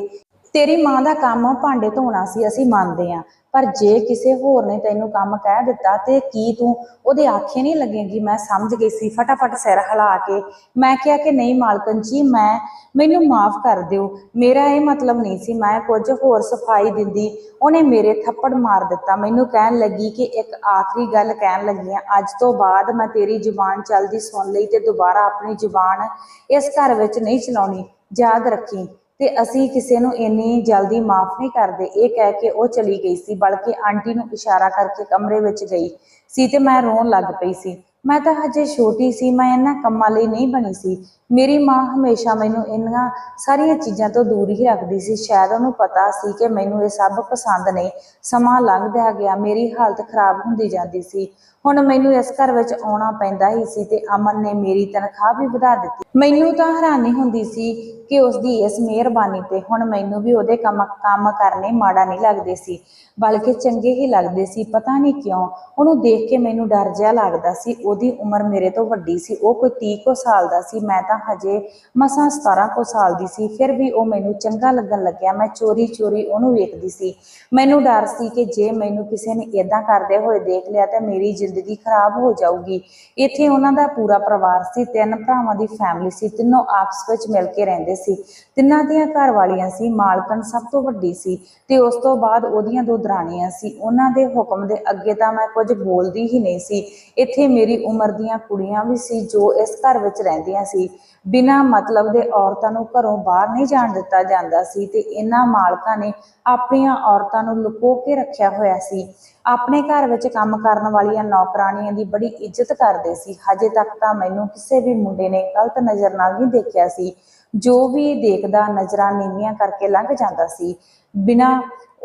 ਤੇਰੀ ਮਾਂ ਦਾ ਕੰਮ ਭਾਂਡੇ ਧੋਣਾ ਸੀ, ਅਸੀਂ ਮੰਨਦੇ ਆ ਪਰ ਜੇ ਕਿਸੇ ਹੋਰ ਨੇ ਤੈਨੂੰ ਕੰਮ ਕਹਿ ਦਿੱਤਾ ਤੇ ਕੀ ਤੂੰ ਉਹਦੇ ਆਖੇ ਨਹੀਂ ਲੱਗੇਗੀ? ਮੈਂ ਸਮਝ ਗਈ ਸੀ, ਫਟਾਫਟ ਸਿਰ ਹਿਲਾ ਕੇ। ਮੈਂ ਕਿਹਾ ਕਿ ਨਹੀਂ ਮਾਲਕਨ ਜੀ, ਮੈਂ, ਮੈਨੂੰ ਮਾਫ ਕਰ ਦਿਓ। ਮੇਰਾ ਇਹ ਮਤਲਬ ਨਹੀਂ ਸੀ, ਮੈਂ ਕੁਝ ਹੋਰ ਸਫ਼ਾਈ ਦਿੰਦੀ। ਉਹਨੇ ਮੇਰੇ ਥੱਪੜ ਮਾਰ ਦਿੱਤਾ। ਮੈਨੂੰ ਕਹਿਣ ਲੱਗੀ ਕਿ ਇੱਕ ਆਖਰੀ ਗੱਲ ਕਹਿਣ ਲੱਗੀ ਆ ਅੱਜ ਤੋਂ ਬਾਅਦ ਮੈਂ ਤੇਰੀ ਜ਼ੁਬਾਨ ਚੱਲਦੀ ਸੁਣ ਲਈ ਤੇ ਦੁਬਾਰਾ ਆਪਣੀ ਜ਼ੁਬਾਨ ਇਸ ਘਰ ਵਿੱਚ ਨਹੀਂ ਚਲਾਉਣੀ। ਯਾਦ ਰੱਖੀ ਤੇ ਅਸੀਂ ਕਿਸੇ ਨੂੰ ਇੰਨੀ ਜਲਦੀ ਮਾਫ ਨਹੀਂ ਕਰਦੇ। ਇਹ ਕਹਿ ਕੇ ਉਹ ਚਲੀ ਗਈ ਸੀ, ਬਲਕਿ ਆਂਟੀ ਨੂੰ ਇਸ਼ਾਰਾ ਕਰਕੇ ਕਮਰੇ ਵਿੱਚ ਗਈ ਸੀ ਤੇ ਮੈਂ ਰੋਣ ਲੱਗ ਪਈ ਸੀ। ਮੈਂ ਤਾਂ ਹਜੇ ਛੋਟੀ ਸੀ, ਮੈਂ ਇਹਨਾਂ ਕੰਮਾਂ ਲਈ ਨਹੀਂ ਬਣੀ ਸੀ। ਮੇਰੀ ਮਾਂ ਹਮੇਸ਼ਾ ਮੈਨੂੰ ਇਹਨਾਂ ਸਾਰੀਆਂ ਚੀਜ਼ਾਂ ਤੋਂ ਦੂਰ ਹੀ ਰੱਖਦੀ ਸੀ। ਸ਼ਾਇਦ ਉਹਨੂੰ ਪਤਾ ਸੀ ਕਿ ਮੈਨੂੰ ਇਹ ਸਭ ਪਸੰਦ ਨਹੀਂ। ਸਮਾਂ ਲੰਘਦਾ ਗਿਆ, ਮੇਰੀ ਹਾਲਤ ਖਰਾਬ ਹੁੰਦੀ ਜਾਂਦੀ ਸੀ। ਹੁਣ ਮੈਨੂੰ ਇਸ ਘਰ ਵਿੱਚ ਆਉਣਾ ਪੈਂਦਾ ਹੀ ਸੀ ਤੇ ਅਮਨ ਨੇ ਮੇਰੀ ਤਨਖਾਹ ਵੀ ਵਧਾ ਦਿੱਤੀ। ਮੈਨੂੰ ਤਾਂ ਹੈਰਾਨੀ ਹੁੰਦੀ ਸੀ ਕਿ ਉਸ ਦੀ ਇਸ ਮਿਹਰਬਾਨੀ ਤੇ ਹੁਣ ਮੈਨੂੰ ਵੀ ਉਹਦੇ ਕੰਮ ਕੰਮ ਕਰਨੇ ਮਾੜਾ ਨਹੀਂ ਲੱਗਦੇ ਸੀ, ਬਲਕਿ ਚੰਗੇ ਹੀ ਲੱਗਦੇ ਸੀ, ਪਤਾ ਨਹੀਂ ਕਿਉਂ। ਉਹਨੂੰ ਦੇਖ ਕੇ ਮੈਨੂੰ ਡਰ ਜਿਹਾ ਲੱਗਦਾ ਸੀ। ਉਹਦੀ ਉਮਰ ਮੇਰੇ ਤੋਂ ਵੱਡੀ ਸੀ, ਉਹ ਕੋਈ 30 ਕੁ ਸਾਲ ਦਾ ਸੀ, ਮੈਂ ਤਾਂ ਹਜੇ ਮਸਾਂ 17 ਕੁ ਸਾਲ ਦੀ ਸੀ, ਫਿਰ ਵੀ ਉਹ ਮੈਨੂੰ ਚੰਗਾ ਲੱਗਣ ਲੱਗਿਆ, ਮੈਂ ਚੋਰੀ ਚੋਰੀ ਉਹਨੂੰ ਵੇਖਦੀ ਸੀ। ਮੈਨੂੰ ਡਰ ਸੀ ਕਿ ਜੇ ਮੈਨੂੰ ਕਿਸੇ ਨੇ ਇਦਾਂ ਕਰਦੇ ਹੋਏ ਦੇਖ ਲਿਆ ਤਾਂ ਮੇਰੀ ਜ਼ਿੰਦਗੀ ਖਰਾਬ ਹੋ ਜਾਊਗੀ। ਇੱਥੇ ਉਹਨਾਂ ਦਾ ਪੂਰਾ ਪਰਿਵਾਰ ਸੀ, ਤਿੰਨ ਭਰਾਵਾਂ ਦੀ ਫੈਮਿਲੀ ਸੀ, ਤਿੰਨੋਂ ਆਪਸ ਵਿੱਚ ਮਿਲ ਕੇ ਰਹਿੰਦੇ ਸੀ। ਤਿੰਨਾਂ ਦੀਆਂ ਘਰ ਵਾਲੀਆਂ ਸੀ ਮਾਲਕਨ ਸਭ ਤੋਂ ਵੱਡੀ ਸੀ ਤੇ ਉਸ ਤੋਂ ਬਾਅਦ ਉਹਦੀਆਂ ਦੋ ਦਰਾਣੀਆਂ ਸੀ। ਉਹਨਾਂ ਦੇ ਹੁਕਮ ਦੇ ਅੱਗੇ ਤਾਂ ਮੈਂ ਕੁਝ ਬੋਲਦੀ ਹੀ ਨਹੀਂ ਸੀ। ਇੱਥੇ ਮੇਰੀ ਉਮਰ ਦੀਆਂ ਕੁੜੀਆਂ ਵੀ ਸੀ ਜੋ ਇਸ ਘਰ ਵਿੱਚ ਰਹਿੰਦੀਆਂ ਸੀ। ਬਿਨਾਂ ਮਤਲਬ ਦੇ ਔਰਤਾਂ ਨੂੰ ਘਰੋਂ ਬਾਹਰ ਨਹੀਂ ਜਾਣ ਦਿੱਤਾ ਜਾਂਦਾ ਸੀ ਤੇ ਇਹਨਾਂ ਮਾਲਕਾਂ ਨੇ ਆਪਣੀਆਂ ਔਰਤਾਂ ਨੂੰ ਲੁਕੋ ਕੇ ਰੱਖਿਆ ਹੋਇਆ ਸੀ। ਆਪਣੇ ਘਰ ਵਿੱਚ ਕੰਮ ਕਰਨ ਵਾਲੀਆਂ ਨੌਕਰਾਣੀਆਂ ਦੀ ਬੜੀ ਇੱਜ਼ਤ ਕਰਦੇ ਸੀ। ਹਜੇ ਤੱਕ ਤਾਂ ਮੈਨੂੰ ਕਿਸੇ ਵੀ ਮੁੰਡੇ ਨੇ ਗਲਤ ਨਜ਼ਰ ਨਾਲ ਨਹੀਂ ਦੇਖਿਆ ਸੀ। ਜੋ ਵੀ ਦੇਖਦਾ ਨਜ਼ਰਾਂ ਨੀਵੀਆਂ ਕਰਕੇ ਲੰਘ ਜਾਂਦਾ ਸੀ। ਬਿਨਾਂ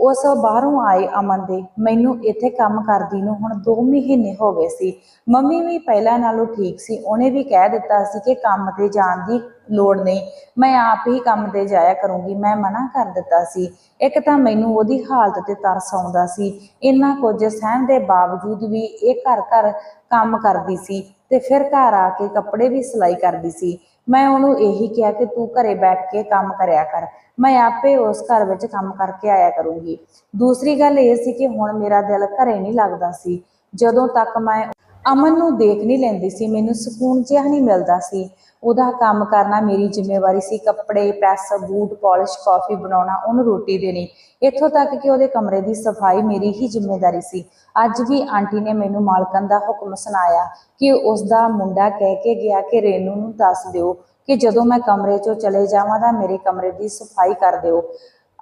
ਉਸ ਬਾਹਰੋਂ ਆਏ ਅਮਨ ਦੇ ਮੈਨੂੰ ਇੱਥੇ ਕੰਮ ਕਰਦੀ ਨੂੰ ਹੁਣ 2 ਮਹੀਨੇ ਹੋ ਗਏ ਸੀ। ਮੰਮੀ ਵੀ ਪਹਿਲਾਂ ਨਾਲੋਂ ਠੀਕ ਸੀ। ਉਹਨੇ ਵੀ ਕਹਿ ਦਿੱਤਾ ਸੀ ਕਿ ਕੰਮ ਤੇ ਜਾਣ ਦੀ ਲੋੜ ਨਹੀਂ। ਮੈਂ ਆਪ ਹੀ ਕੰਮ ਤੇ ਜਾਇਆ ਕਰੂੰਗੀ। ਮੈਂ ਮਨਾ ਕਰ ਦਿੱਤਾ ਸੀ। ਇੱਕ ਤਾਂ ਮੈਨੂੰ ਉਹਦੀ ਹਾਲਤ ਤੇ ਤਰਸ ਆਉਂਦਾ ਸੀ। ਇੰਨਾ ਕੁਝ ਸਹਿਣ ਦੇ ਬਾਵਜੂਦ ਵੀ ਇਹ ਘਰ ਘਰ ਕੰਮ ਕਰਦੀ ਸੀ ਤੇ ਫਿਰ ਘਰ ਆ ਕੇ ਕੱਪੜੇ ਵੀ ਸਿਲਾਈ ਕਰਦੀ ਸੀ। ਮੈਂ ਉਹਨੂੰ ਇਹੀ ਕਿਹਾ ਕਿ ਤੂੰ ਘਰੇ ਬੈਠ ਕੇ ਕੰਮ ਕਰਿਆ ਕਰ। ਮੈਂ ਆਪੇ ਉਸ ਘਰ ਵਿੱਚ ਕੰਮ ਕਰਕੇ ਆਇਆ ਕਰੂੰਗੀ। ਦੂਸਰੀ ਗੱਲ ਇਹ ਸੀ ਕਿ ਹੁਣ ਮੇਰਾ ਦਿਲ ਘਰੇ ਨਹੀਂ ਲੱਗਦਾ ਸੀ। ਜਦੋਂ ਤੱਕ ਮੈਂ ਅਮਨ ਨੂੰ ਦੇਖ ਨਹੀਂ ਲੈਂਦੀ ਸੀ, ਮੈਨੂੰ ਸਕੂਨ ਜਿਹਾ ਨਹੀਂ ਮਿਲਦਾ ਸੀ। ਉਹਦਾ ਕੰਮ ਕਰਨਾ ਮੇਰੀ ਜ਼ਿੰਮੇਵਾਰੀ ਸੀ, ਕੱਪੜੇ, ਪ੍ਰੈਸ, ਬੂਟ, ਪਾਲਿਸ਼, ਕਾਫੀ ਬਣਾਉਣਾ, ਉਹਨੂੰ ਰੋਟੀ ਦੇਣੀ। ਇੱਥੋਂ ਤੱਕ ਕਿ ਉਹਦੇ ਕਮਰੇ ਦੀ ਸਫ਼ਾਈ ਮੇਰੀ ਹੀ ਜ਼ਿੰਮੇਵਾਰੀ ਸੀ। ਅੱਜ ਵੀ ਆਂਟੀ ਨੇ ਮੈਨੂੰ ਮਾਲਕਨ ਦਾ ਹੁਕਮ ਸੁਣਾਇਆ ਕਿ ਉਸ ਦਾ ਮੁੰਡਾ ਕਹਿ ਕੇ ਗਿਆ ਕਿ ਰੇਨੂ ਨੂੰ ਦੱਸ ਦਿਓ ਕਿ ਜਦੋਂ ਮੈਂ ਕਮਰੇ 'ਚੋਂ ਚਲੇ ਜਾਵਾਂ ਤਾਂ ਮੇਰੇ ਕਮਰੇ ਦੀ ਸਫ਼ਾਈ ਕਰ ਦਿਓ।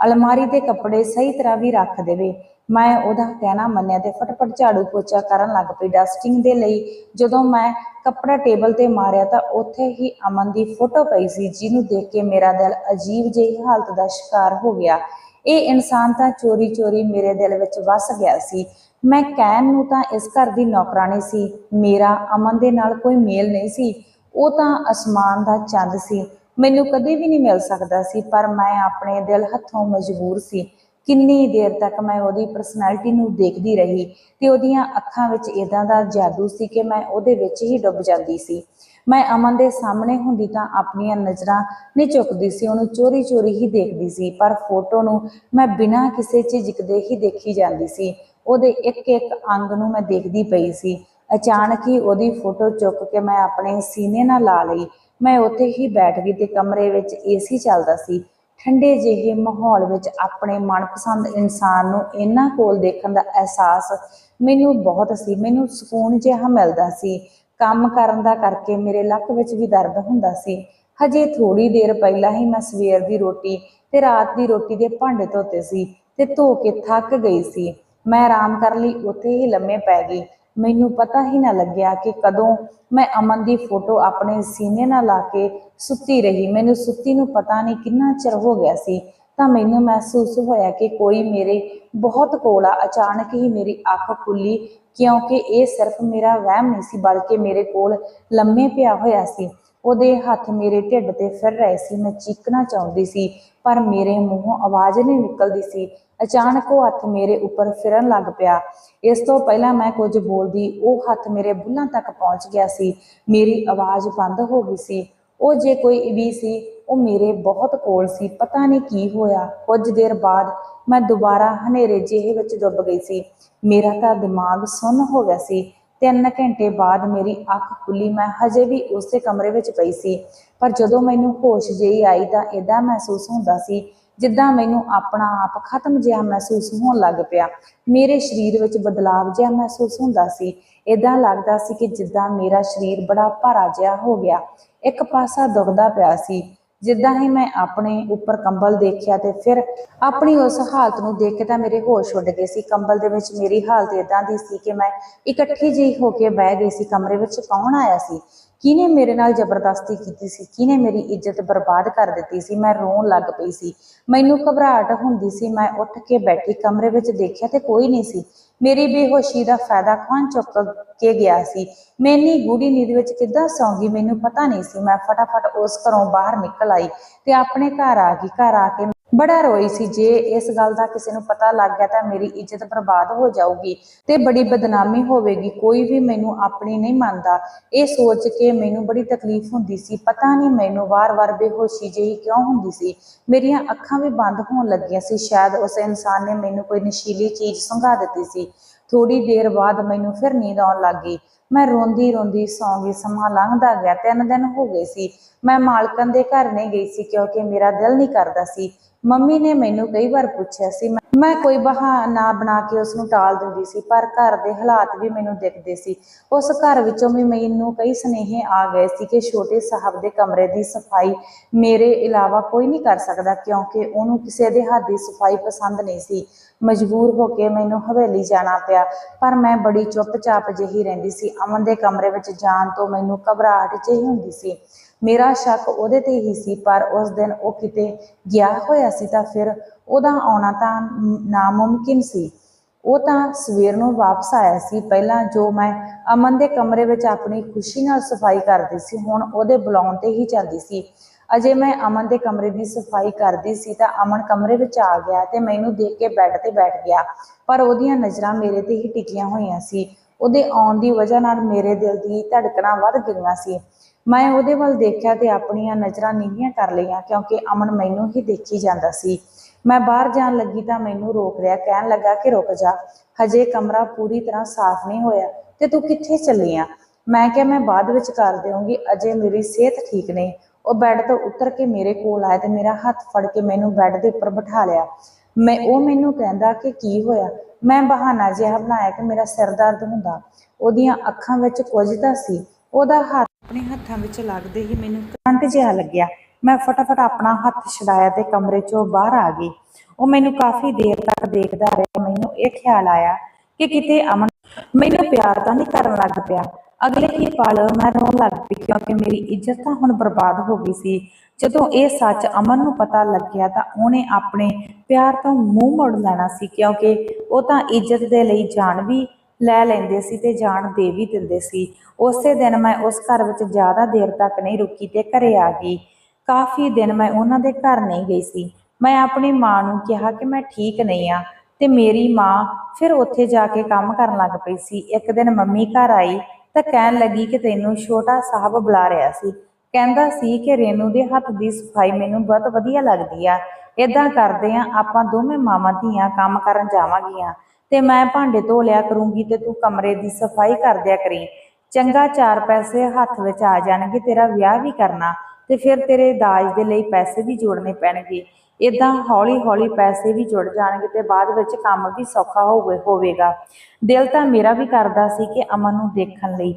ਅਲਮਾਰੀ ਦੇ ਕੱਪੜੇ ਸਹੀ ਤਰ੍ਹਾਂ ਵੀ ਰੱਖ ਦੇਵੇ। ਮੈਂ ਉਹਦਾ ਕਹਿਣਾ ਮੰਨਿਆ ਤੇ ਫਟਫਟ ਝਾੜੂ ਪੋਚਾ ਕਰਨ ਲੱਗ ਪਈ। ਡਸਟਿੰਗ ਦੇ ਲਈ ਜਦੋਂ ਮੈਂ ਕੱਪੜਾ ਟੇਬਲ ਤੇ ਮਾਰਿਆ ਤਾਂ ਉੱਥੇ ਹੀ ਅਮਨ ਦੀ ਫੋਟੋ ਪਈ ਸੀ, ਜਿਹਨੂੰ ਦੇਖ ਕੇ ਮੇਰਾ ਦਿਲ ਅਜੀਬ ਜਿਹੀ ਹਾਲਤ ਦਾ ਸ਼ਿਕਾਰ ਹੋ ਗਿਆ। ਇਹ ਇਨਸਾਨ ਤਾਂ ਚੋਰੀ ਚੋਰੀ ਮੇਰੇ ਦਿਲ ਵਿੱਚ ਵਸ ਗਿਆ ਸੀ। ਮੈਂ ਕਹਿਣ ਨੂੰ ਤਾਂ ਇਸ ਘਰ ਦੀ ਨੌਕਰਾਨੀ ਸੀ। ਮੇਰਾ ਅਮਨ ਦੇ ਨਾਲ ਕੋਈ ਮੇਲ ਨਹੀਂ ਸੀ। ਉਹ ਤਾਂ ਅਸਮਾਨ ਦਾ ਚੰਦ ਸੀ। ਮੈਨੂੰ ਕਦੇ ਵੀ ਨਹੀਂ ਮਿਲ ਸਕਦਾ ਸੀ, ਪਰ ਮੈਂ ਆਪਣੇ ਦਿਲ ਹੱਥੋਂ ਮਜਬੂਰ ਸੀ। ਕਿੰਨੀ ਦੇਰ ਤੱਕ ਮੈਂ ਉਹਦੀ ਪਰਸਨੈਲਿਟੀ ਨੂੰ ਦੇਖਦੀ ਰਹੀ ਤੇ ਉਹਦੀਆਂ ਅੱਖਾਂ ਵਿੱਚ ਇਦਾਂ ਦਾ ਜਾਦੂ ਸੀ ਕਿ ਮੈਂ ਉਹਦੇ ਵਿੱਚ ਹੀ ਡੁੱਬ ਜਾਂਦੀ ਸੀ। ਮੈਂ ਅਮਨ ਦੇ ਸਾਹਮਣੇ ਹੁੰਦੀ ਤਾਂ ਆਪਣੀਆਂ ਨਜ਼ਰਾਂ ਨਹੀਂ ਚੁੱਕਦੀ ਸੀ, ਉਹਨੂੰ ਚੋਰੀ ਚੋਰੀ ਹੀ ਦੇਖਦੀ ਸੀ, ਪਰ ਫੋਟੋ ਨੂੰ ਮੈਂ ਬਿਨਾਂ ਕਿਸੇ ਝਿਜਕ ਦੇ ਹੀ ਦੇਖੀ ਜਾਂਦੀ ਸੀ। ਉਹਦੇ ਇੱਕ ਇੱਕ ਅੰਗ ਨੂੰ ਮੈਂ ਦੇਖਦੀ ਪਈ ਸੀ। ਅਚਾਨਕ ਹੀ ਉਹਦੀ ਫੋਟੋ ਚੁੱਕ ਕੇ ਮੈਂ ਆਪਣੇ ਸੀਨੇ ਨਾਲ ਲਾ ਲਈ। ਮੈਂ ਉੱਥੇ ਹੀ ਬੈਠ ਗਈ ਤੇ ਕਮਰੇ ਵਿੱਚ ਏਸੀ ਚੱਲਦਾ ਸੀ। ਠੰਡੇ ਜਿਹੇ ਮਾਹੌਲ ਵਿੱਚ ਆਪਣੇ ਮਨਪਸੰਦ ਇਨਸਾਨ ਨੂੰ ਇਹਨਾਂ ਕੋਲ ਦੇਖਣ ਦਾ ਅਹਿਸਾਸ ਮੈਨੂੰ ਬਹੁਤ ਸੀ। ਮੈਨੂੰ ਸਕੂਨ ਜਿਹਾ ਮਿਲਦਾ ਸੀ। ਕੰਮ ਕਰਨ ਦਾ ਕਰਕੇ ਮੇਰੇ ਲੱਕ ਵਿੱਚ ਵੀ ਦਰਦ ਹੁੰਦਾ ਸੀ। ਹਜੇ ਥੋੜੀ ਦੇਰ ਪਹਿਲਾਂ ਹੀ ਮੈਂ ਸਵੇਰ ਦੀ ਰੋਟੀ ਤੇ ਰਾਤ ਦੀ ਰੋਟੀ ਦੇ ਭਾਂਡੇ ਧੋਤੇ ਸੀ ਤੇ ਧੋ ਕੇ ਥੱਕ ਗਈ ਸੀ। ਮੈਂ ਆਰਾਮ ਕਰਨ ਲਈ ਉੱਥੇ ਹੀ ਲੰਮੇ ਪੈ ਗਈ। ਮੈਨੂੰ ਪਤਾ ਹੀ ਨਾ ਲੱਗਿਆ ਕਿ ਕਦੋਂ ਮੈਂ ਅਮਨ ਦੀ ਫੋਟੋ ਆਪਣੇ ਸੀਨੇ ਨਾਲ ਲਾ ਕੇ ਸੁੱਤੀ ਰਹੀ। ਮੈਨੂੰ ਸੁੱਤੀ ਨੂੰ ਪਤਾ ਨਹੀਂ ਕਿੰਨਾ ਚਿਰ ਹੋ ਗਿਆ ਸੀ, ਤਾਂ ਮੈਨੂੰ ਮਹਿਸੂਸ ਹੋਇਆ ਕਿ ਕੋਈ ਮੇਰੇ ਬਹੁਤ ਕੋਲ ਆ। ਅਚਾਨਕ ਹੀ ਮੇਰੀ ਅੱਖ ਖੁੱਲੀ, ਕਿਉਂਕਿ ਇਹ ਸਿਰਫ ਮੇਰਾ ਵਹਿਮ ਨਹੀਂ ਸੀ, ਬਲਕਿ ਮੇਰੇ ਕੋਲ ਲੰਮੇ ਪਿਆ ਹੋਇਆ ਸੀ। ਉਹਦੇ ਹੱਥ ਮੇਰੇ ਢਿੱਡ ਤੇ ਫਿਰ ਰਹੇ ਸੀ, ਮੈਂ ਚੀਕਣਾ ਚਾਹੁੰਦੀ ਸੀ, ਪਰ ਮੇਰੇ ਮੂੰਹੋਂ ਆਵਾਜ਼ ਨਹੀਂ ਨਿਕਲਦੀ ਸੀ। ਅਚਾਨਕ ਉਹ ਹੱਥ ਮੇਰੇ ਉੱਪਰ ਫਿਰਨ ਲੱਗ ਪਿਆ। ਇਸ ਤੋਂ ਪਹਿਲਾਂ ਮੈਂ ਕੁਝ ਬੋਲਦੀ, ਉਹ ਹੱਥ ਮੇਰੇ ਬੁੱਲਾਂ ਤੱਕ ਪਹੁੰਚ ਗਿਆ ਸੀ। ਮੇਰੀ ਆਵਾਜ਼ ਬੰਦ ਹੋ ਗਈ ਸੀ। ਉਹ ਜੇ ਕੋਈ ਵੀ ਸੀ, ਉਹ ਮੇਰੇ ਬਹੁਤ ਕੋਲ ਸੀ, ਪਤਾ ਨਹੀਂ ਕੀ ਹੋਇਆ। ਕੁਝ ਦੇਰ ਬਾਅਦ ਮੈਂ ਦੁਬਾਰਾ ਹਨੇਰੇ ਜਿਹੇ ਵਿੱਚ ਡੁੱਬ ਗਈ ਸੀ। ਮੇਰਾ ਤਾਂ ਦਿਮਾਗ ਸੁੰਨ ਹੋ ਗਿਆ ਸੀ। ਤਿੰਨ ਘੰਟੇ ਬਾਅਦ ਮੇਰੀ ਅੱਖ ਖੁੱਲੀ, ਮੈਂ ਹਜੇ ਵੀ ਉਸੇ ਕਮਰੇ ਵਿੱਚ ਪਈ ਸੀ। ਪਰ ਜਦੋਂ ਮੈਨੂੰ ਹੋਸ਼ ਜਿਹੀ ਆਈ ਤਾਂ ਇਦਾਂ ਮਹਿਸੂਸ ਹੁੰਦਾ ਸੀ ਜਿੱਦਾਂ ਮੈਨੂੰ ਆਪਣਾ ਆਪ ਖਤਮ ਜਿਹਾ ਮਹਿਸੂਸ ਹੋਣ ਲੱਗ ਪਿਆ। ਮੇਰੇ ਸਰੀਰ ਵਿੱਚ ਬਦਲਾਵ ਜਿਹਾ ਮਹਿਸੂਸ ਹੁੰਦਾ ਸੀ। ਇਦਾਂ ਲੱਗਦਾ ਸੀ ਕਿ ਜਿੱਦਾਂ ਮੇਰਾ ਸਰੀਰ ਬੜਾ ਭਾਰਾ ਜਿਹਾ ਹੋ ਗਿਆ। ਇੱਕ ਪਾਸਾ ਦੁਖਦਾ ਪਿਆ ਸੀ। ਜਿੱਦਾਂ ਹੀ ਮੈਂ ਆਪਣੇ ਉੱਪਰ ਕੰਬਲ ਦੇਖਿਆ ਤੇ ਫਿਰ ਆਪਣੀ ਉਸ ਹਾਲਤ ਨੂੰ ਦੇਖ ਕੇ ਤਾਂ ਮੇਰੇ ਹੋਸ਼ ਉੱਡ ਗਏ ਸੀ। ਕੰਬਲ ਦੇ ਵਿੱਚ ਮੇਰੀ ਹਾਲਤ ਇਦਾਂ ਦੀ ਸੀ ਕਿ ਮੈਂ ਇਕੱਠੀ ਜਿਹੀ ਹੋ ਕੇ ਬਹਿ ਗਈ ਸੀ। ਕਮਰੇ ਵਿੱਚ ਕੌਣ ਆਇਆ ਸੀ? ਕਿਹਨੇ ਮੇਰੇ ਨਾਲ ਜ਼ਬਰਦਸਤੀ ਕੀਤੀ ਸੀ? ਕਿਹਨੇ ਮੇਰੀ ਇੱਜ਼ਤ ਬਰਬਾਦ ਕਰ ਦਿੱਤੀ ਸੀ? ਮੈਂ ਰੋਣ ਲੱਗ ਪਈ ਸੀ। ਮੈਨੂੰ ਘਬਰਾਹਟ ਹੁੰਦੀ ਸੀ। ਮੈਂ ਉੱਠ ਕੇ ਬੈਠੀ ਕਮਰੇ ਵਿੱਚ ਦੇਖਿਆ ਤੇ ਕੋਈ ਨਹੀਂ ਸੀ। ਮੇਰੀ ਬੇਹੋਸ਼ੀ ਦਾ ਫਾਇਦਾ ਕੌਣ ਚੁੱਕ ਕੇ ਗਿਆ ਸੀ? ਮੈਂ ਗੂੜੀ ਨੀਂਦ ਵਿੱਚ ਕਿੱਦਾਂ ਸੌਂਗੀ ਮੈਨੂੰ ਪਤਾ ਨਹੀਂ ਸੀ। ਮੈਂ ਫਟਾਫਟ ਉਸ ਘਰੋਂ ਬਾਹਰ ਨਿਕਲ ਆਈ ਤੇ ਆਪਣੇ ਘਰ ਆ ਗਈ। ਘਰ ਆ ਕੇ ਬੜਾ ਰੋਈ ਸੀ। ਜੇ ਇਸ ਗੱਲ ਦਾ ਕਿਸੇ ਨੂੰ ਪਤਾ ਲੱਗ ਗਿਆ ਤਾਂ ਮੇਰੀ ਇੱਜ਼ਤ ਬਰਬਾਦ ਹੋ ਜਾਊਗੀ ਤੇ ਬੜੀ ਬਦਨਾਮੀ ਹੋਵੇਗੀ। ਕੋਈ ਵੀ ਮੈਨੂੰ ਆਪਣੀ ਨਹੀਂ ਮੰਨਦਾ। ਇਹ ਸੋਚ ਕੇ ਮੈਨੂੰ ਬੜੀ ਤਕਲੀਫ ਹੁੰਦੀ ਸੀ। ਪਤਾ ਨਹੀਂ ਮੈਨੂੰ ਵਾਰ-ਵਾਰ ਬੇਹੋਸ਼ੀ ਜਿਹੀ ਕਿਉਂ ਹੁੰਦੀ ਸੀ। ਮੇਰੀਆਂ ਅੱਖਾਂ ਵੀ ਬੰਦ ਹੋਣ ਲੱਗੀਆਂ ਸੀ। ਸ਼ਾਇਦ ਉਸ ਇਨਸਾਨ ਨੇ ਮੈਨੂੰ ਕੋਈ ਨਸ਼ੀਲੀ ਚੀਜ਼ ਸੰਘਾ ਦਿੱਤੀ ਸੀ। ਥੋੜੀ ਦੇਰ ਬਾਅਦ ਮੈਨੂੰ ਫਿਰ ਨੀਂਦ ਆਉਣ ਲੱਗ ਗਈ। ਮੈਂ ਰੋਂਦੀ ਰੋਂਦੀ ਸੌਂ ਗਈ। ਸਮਾਂ ਲੰਘਦਾ ਗਿਆ। ਤਿੰਨ ਦਿਨ ਹੋ ਗਏ ਸੀ। ਮੈਂ ਮਾਲਕਨ ਦੇ ਘਰ ਨਹੀਂ ਗਈ ਸੀ ਕਿਉਂਕਿ ਮੇਰਾ ਦਿਲ ਨਹੀਂ ਕਰਦਾ ਸੀ। ਮੰਮੀ ਨੇ ਮੈਨੂੰ ਕਈ ਵਾਰ ਪੁੱਛਿਆ ਸੀ, ਮੈਂ- ਮੈਂ ਕੋਈ ਬਹਾਨਾ ਬਣਾ ਕੇ ਉਸ ਨੂੰ ਟਾਲ ਦਿੰਦੀ ਸੀ, ਪਰ ਘਰ ਦੇ ਹਾਲਾਤ ਵੀ ਮੈਨੂੰ ਦਿਖਦੇ ਸੀ। ਉਸ ਘਰ ਵਿੱਚੋਂ ਵੀ ਮੈਨੂੰ ਕਈ ਸੁਨੇਹੇ ਆ ਗਏ ਸੀ ਕਿ ਛੋਟੇ ਸਾਹਿਬ ਦੇ ਕਮਰੇ ਦੀ ਸਫ਼ਾਈ ਮੇਰੇ ਇਲਾਵਾ ਕੋਈ ਨਹੀਂ ਕਰ ਸਕਦਾ, ਕਿਉਂਕਿ ਉਹਨੂੰ ਕਿਸੇ ਦੇ ਹੱਥ ਦੀ ਸਫ਼ਾਈ ਪਸੰਦ ਨਹੀਂ ਸੀ। ਮਜਬੂਰ ਹੋ ਕੇ ਮੈਨੂੰ ਹਵੇਲੀ ਜਾਣਾ ਪਿਆ, ਪਰ ਮੈਂ ਬੜੀ ਚੁੱਪਚਾਪ ਜਿਹੀ ਰਹਿੰਦੀ ਸੀ। ਅਮਨ ਦੇ ਕਮਰੇ ਵਿੱਚ ਜਾਣ ਤੋਂ ਮੈਨੂੰ ਘਬਰਾਹਟ ਜਿਹੀ ਹੁੰਦੀ ਸੀ। ਮੇਰਾ ਸ਼ੱਕ ਉਹਦੇ ਤੇ ਹੀ ਸੀ, ਪਰ ਉਸ ਦਿਨ ਉਹ ਕਿਤੇ ਗਿਆ ਹੋਇਆ ਸੀ ਤਾਂ ਫਿਰ ਉਹਦਾ ਆਉਣਾ ਤਾਂ ਨਾਮੁਮਕਿਨ ਸੀ। ਉਹ ਤਾਂ ਸਵੇਰ ਨੂੰ ਵਾਪਸ ਆਇਆ ਸੀ। ਪਹਿਲਾਂ ਜੋ ਮੈਂ ਅਮਨ ਦੇ ਕਮਰੇ ਵਿੱਚ ਆਪਣੀ ਖੁਸ਼ੀ ਨਾਲ ਸਫ਼ਾਈ ਕਰਦੀ ਸੀ, ਹੁਣ ਉਹਦੇ ਬੁਲਾਉਣ ਤੇ ਹੀ ਜਾਂਦੀ ਸੀ। ਅਜੇ ਮੈਂ ਅਮਨ ਦੇ ਕਮਰੇ ਦੀ ਸਫ਼ਾਈ ਕਰਦੀ ਸੀ ਤਾਂ ਅਮਨ ਕਮਰੇ ਵਿੱਚ ਆ ਗਿਆ ਤੇ ਮੈਨੂੰ ਦੇਖ ਕੇ ਬੈੱਡ ਤੇ ਬੈਠ ਗਿਆ। ਪਰ ਉਹਦੀਆਂ ਨਜ਼ਰਾਂ ਮੇਰੇ ਤੇ ਹੀ ਟਿਕੀਆਂ ਹੋਈਆਂ ਸੀ। ਉਹਦੇ ਆਉਣ ਦੀ ਵਜ੍ਹਾ ਨਾਲ ਮੇਰੇ ਦਿਲ ਦੀ ਧੜਕਣਾਂ ਵੱਧ ਗਈਆਂ ਸੀ। ਮੈਂ ਉਹਦੇ ਵੱਲ ਦੇਖਿਆ ਤੇ ਆਪਣੀਆਂ ਨਜ਼ਰਾਂ ਨੀਵੀਆਂ ਕਰ ਲਈਆਂ, ਕਿਉਂਕਿ ਅਮਨ ਮੈਨੂੰ ਹੀ ਦੇਖੀ ਜਾਂਦਾ ਸੀ। ਮੈਂ ਬਾਹਰ ਜਾਣ ਲੱਗੀ ਤਾਂ ਮੈਨੂੰ ਰੋਕ ਲਿਆ ਕਹਿਣ ਲੱਗਾ ਕਿ ਰੁਕ ਜਾ, ਹਜੇ ਕਮਰਾ ਪੂਰੀ ਤਰ੍ਹਾਂ ਸਾਫ਼ ਨਹੀਂ ਹੋਇਆ ਤੇ ਤੂੰ ਕਿੱਥੇ ਚੱਲੀ ਆ? ਮੈਂ ਕਿਹਾ, ਮੈਂ ਬਾਅਦ ਵਿੱਚ ਕਰ ਦੇਵਾਂਗੀ, ਅਜੇ ਮੇਰੀ ਸਿਹਤ ਠੀਕ ਨਹੀਂ। ਉਹ ਬੈੱਡ ਤੋਂ ਉੱਤਰ ਕੇ ਮੇਰੇ ਕੋਲ ਆਇਆ ਤੇ ਮੇਰਾ ਹੱਥ ਫੜ ਕੇ ਮੈਨੂੰ ਬੈੱਡ ਦੇ ਉੱਪਰ ਬਿਠਾ ਲਿਆ। ਮੈਂ, ਉਹ ਮੈਨੂੰ ਕਹਿੰਦਾ ਕਿ ਕੀ ਹੋਇਆ? ਮੈਂ ਬਹਾਨਾ ਜਿਹਾ ਬਣਾਇਆ ਕਿ ਮੇਰਾ ਸਿਰ ਦਰਦ ਹੁੰਦਾ। ਉਹਦੀਆਂ ਅੱਖਾਂ ਵਿੱਚ ਕੁਝ ਤਾਂ ਸੀ ਉਹਦਾ ਹੱਥ ਆਪਣੇ ਹੱਥਾਂ ਵਿੱਚ ਲੱਗਦੇ ਹੀ ਮੈਨੂੰ ਕਰੰਟ ਜਿਹਾ ਲੱਗਿਆ। ਮੈਂ ਫਟਾਫਟ ਆਪਣਾ ਹੱਥ ਛਡਾਇਆ ਤੇ ਕਮਰੇ ਚੋਂ ਬਾਹਰ ਆ ਗਈ। ਉਹ ਮੈਨੂੰ ਕਾਫੀ ਦੇਰ ਤੱਕ ਦੇਖਦਾ ਰਿਹਾ। ਮੈਨੂੰ ਇਹ ਖਿਆਲ ਆਇਆ ਕਿ ਕਿਤੇ ਅਮਨ ਮੈਨੂੰ ਪਿਆਰ ਤਾਂ ਨਹੀਂ ਕਰਨ ਲੱਗ ਪਿਆ। ਅਗਲੇ ਹੀ ਪਲ ਮੈਂ ਰੋਣ ਲੱਗ ਪਈ ਕਿਉਂਕਿ ਮੇਰੀ ਇੱਜ਼ਤ ਤਾਂ ਹੁਣ ਬਰਬਾਦ ਹੋ ਗਈ ਸੀ। ਜਦੋਂ ਇਹ ਸੱਚ ਅਮਨ ਨੂੰ ਪਤਾ ਲੱਗਿਆ ਤਾਂ ਉਹਨੇ ਆਪਣੇ ਪਿਆਰ ਤੋਂ ਮੂੰਹ ਮੋੜ ਲੈਣਾ ਸੀ ਕਿਉਂਕਿ ਉਹ ਤਾਂ ਇੱਜ਼ਤ ਦੇ ਲਈ ਜਾਨ ਵੀ ਲੈ ਲੈਂਦੇ ਸੀ ਤੇ ਜਾਣ ਦੇ ਵੀ ਦਿੰਦੇ ਸੀ। ਉਸੇ ਦਿਨ ਮੈਂ ਉਸ ਘਰ ਵਿੱਚ ਜ਼ਿਆਦਾ ਦੇਰ ਤੱਕ ਨਹੀਂ ਰੁਕੀ ਤੇ ਘਰੇ ਆ ਗਈ। ਕਾਫੀ ਦਿਨ ਮੈਂ ਉਹਨਾਂ ਦੇ ਘਰ ਨਹੀਂ ਗਈ ਸੀ। ਮੈਂ ਆਪਣੀ ਮਾਂ ਨੂੰ ਕਿਹਾ ਕਿ ਮੈਂ ਠੀਕ ਨਹੀਂ ਆ ਤੇ ਮੇਰੀ ਮਾਂ ਫਿਰ ਉੱਥੇ ਜਾ ਕੇ ਕੰਮ ਕਰਨ ਲੱਗ ਪਈ ਸੀ। ਇੱਕ ਦਿਨ ਮੰਮੀ ਘਰ ਆਈ ਤਾਂ ਕਹਿਣ ਲੱਗੀ ਕਿ ਤੈਨੂੰ ਛੋਟਾ ਸਾਹਿਬ ਬੁਲਾ ਰਿਹਾ ਸੀ। ਕਹਿੰਦਾ ਸੀ ਕਿ ਰੇਨੂ ਦੇ ਹੱਥ ਦੀ ਸਫ਼ਾਈ ਮੈਨੂੰ ਬਹੁਤ ਵਧੀਆ ਲੱਗਦੀ ਆ। ਇਦਾਂ ਕਰਦੇ ਆ, ਆਪਾਂ ਦੋਵੇਂ ਮਾਵਾਂ ਧੀਆਂ ਕੰਮ ਕਰਨ ਜਾਵਾਂਗੀਆਂ। ਤੇ ਮੈਂ ਭਾਂਡੇ ਧੋ ਲਿਆ ਕਰੂੰਗੀ ਤੇ ਤੂੰ ਕਮਰੇ ਦੀ ਸਫ਼ਾਈ ਕਰ ਦਿਆ ਕਰੀ। ਚੰਗਾ ਚਾਰ ਪੈਸੇ ਹੱਥ ਵਿੱਚ ਆ ਜਾਣਗੇ, ਤੇਰਾ ਵਿਆਹ ਵੀ ਕਰਨਾ ਤੇ ਫਿਰ ਤੇਰੇ ਦਾਜ ਦੇ ਲਈ ਪੈਸੇ ਵੀ ਜੋੜਨੇ ਪੈਣਗੇ। ਇਦਾਂ ਹੌਲੀ ਹੌਲੀ ਪੈਸੇ ਵੀ ਜੁੜ ਜਾਣਗੇ ਤੇ ਬਾਅਦ ਵਿੱਚ ਕੰਮ ਵੀ ਸੌਖਾ ਹੋਵੇ, ਹੋਵੇਗਾ। ਦਿਲ ਤਾਂ ਮੇਰਾ ਵੀ ਕਰਦਾ ਸੀ ਕਿ ਅਮਨ ਨੂੰ ਦੇਖਣ ਲਈ,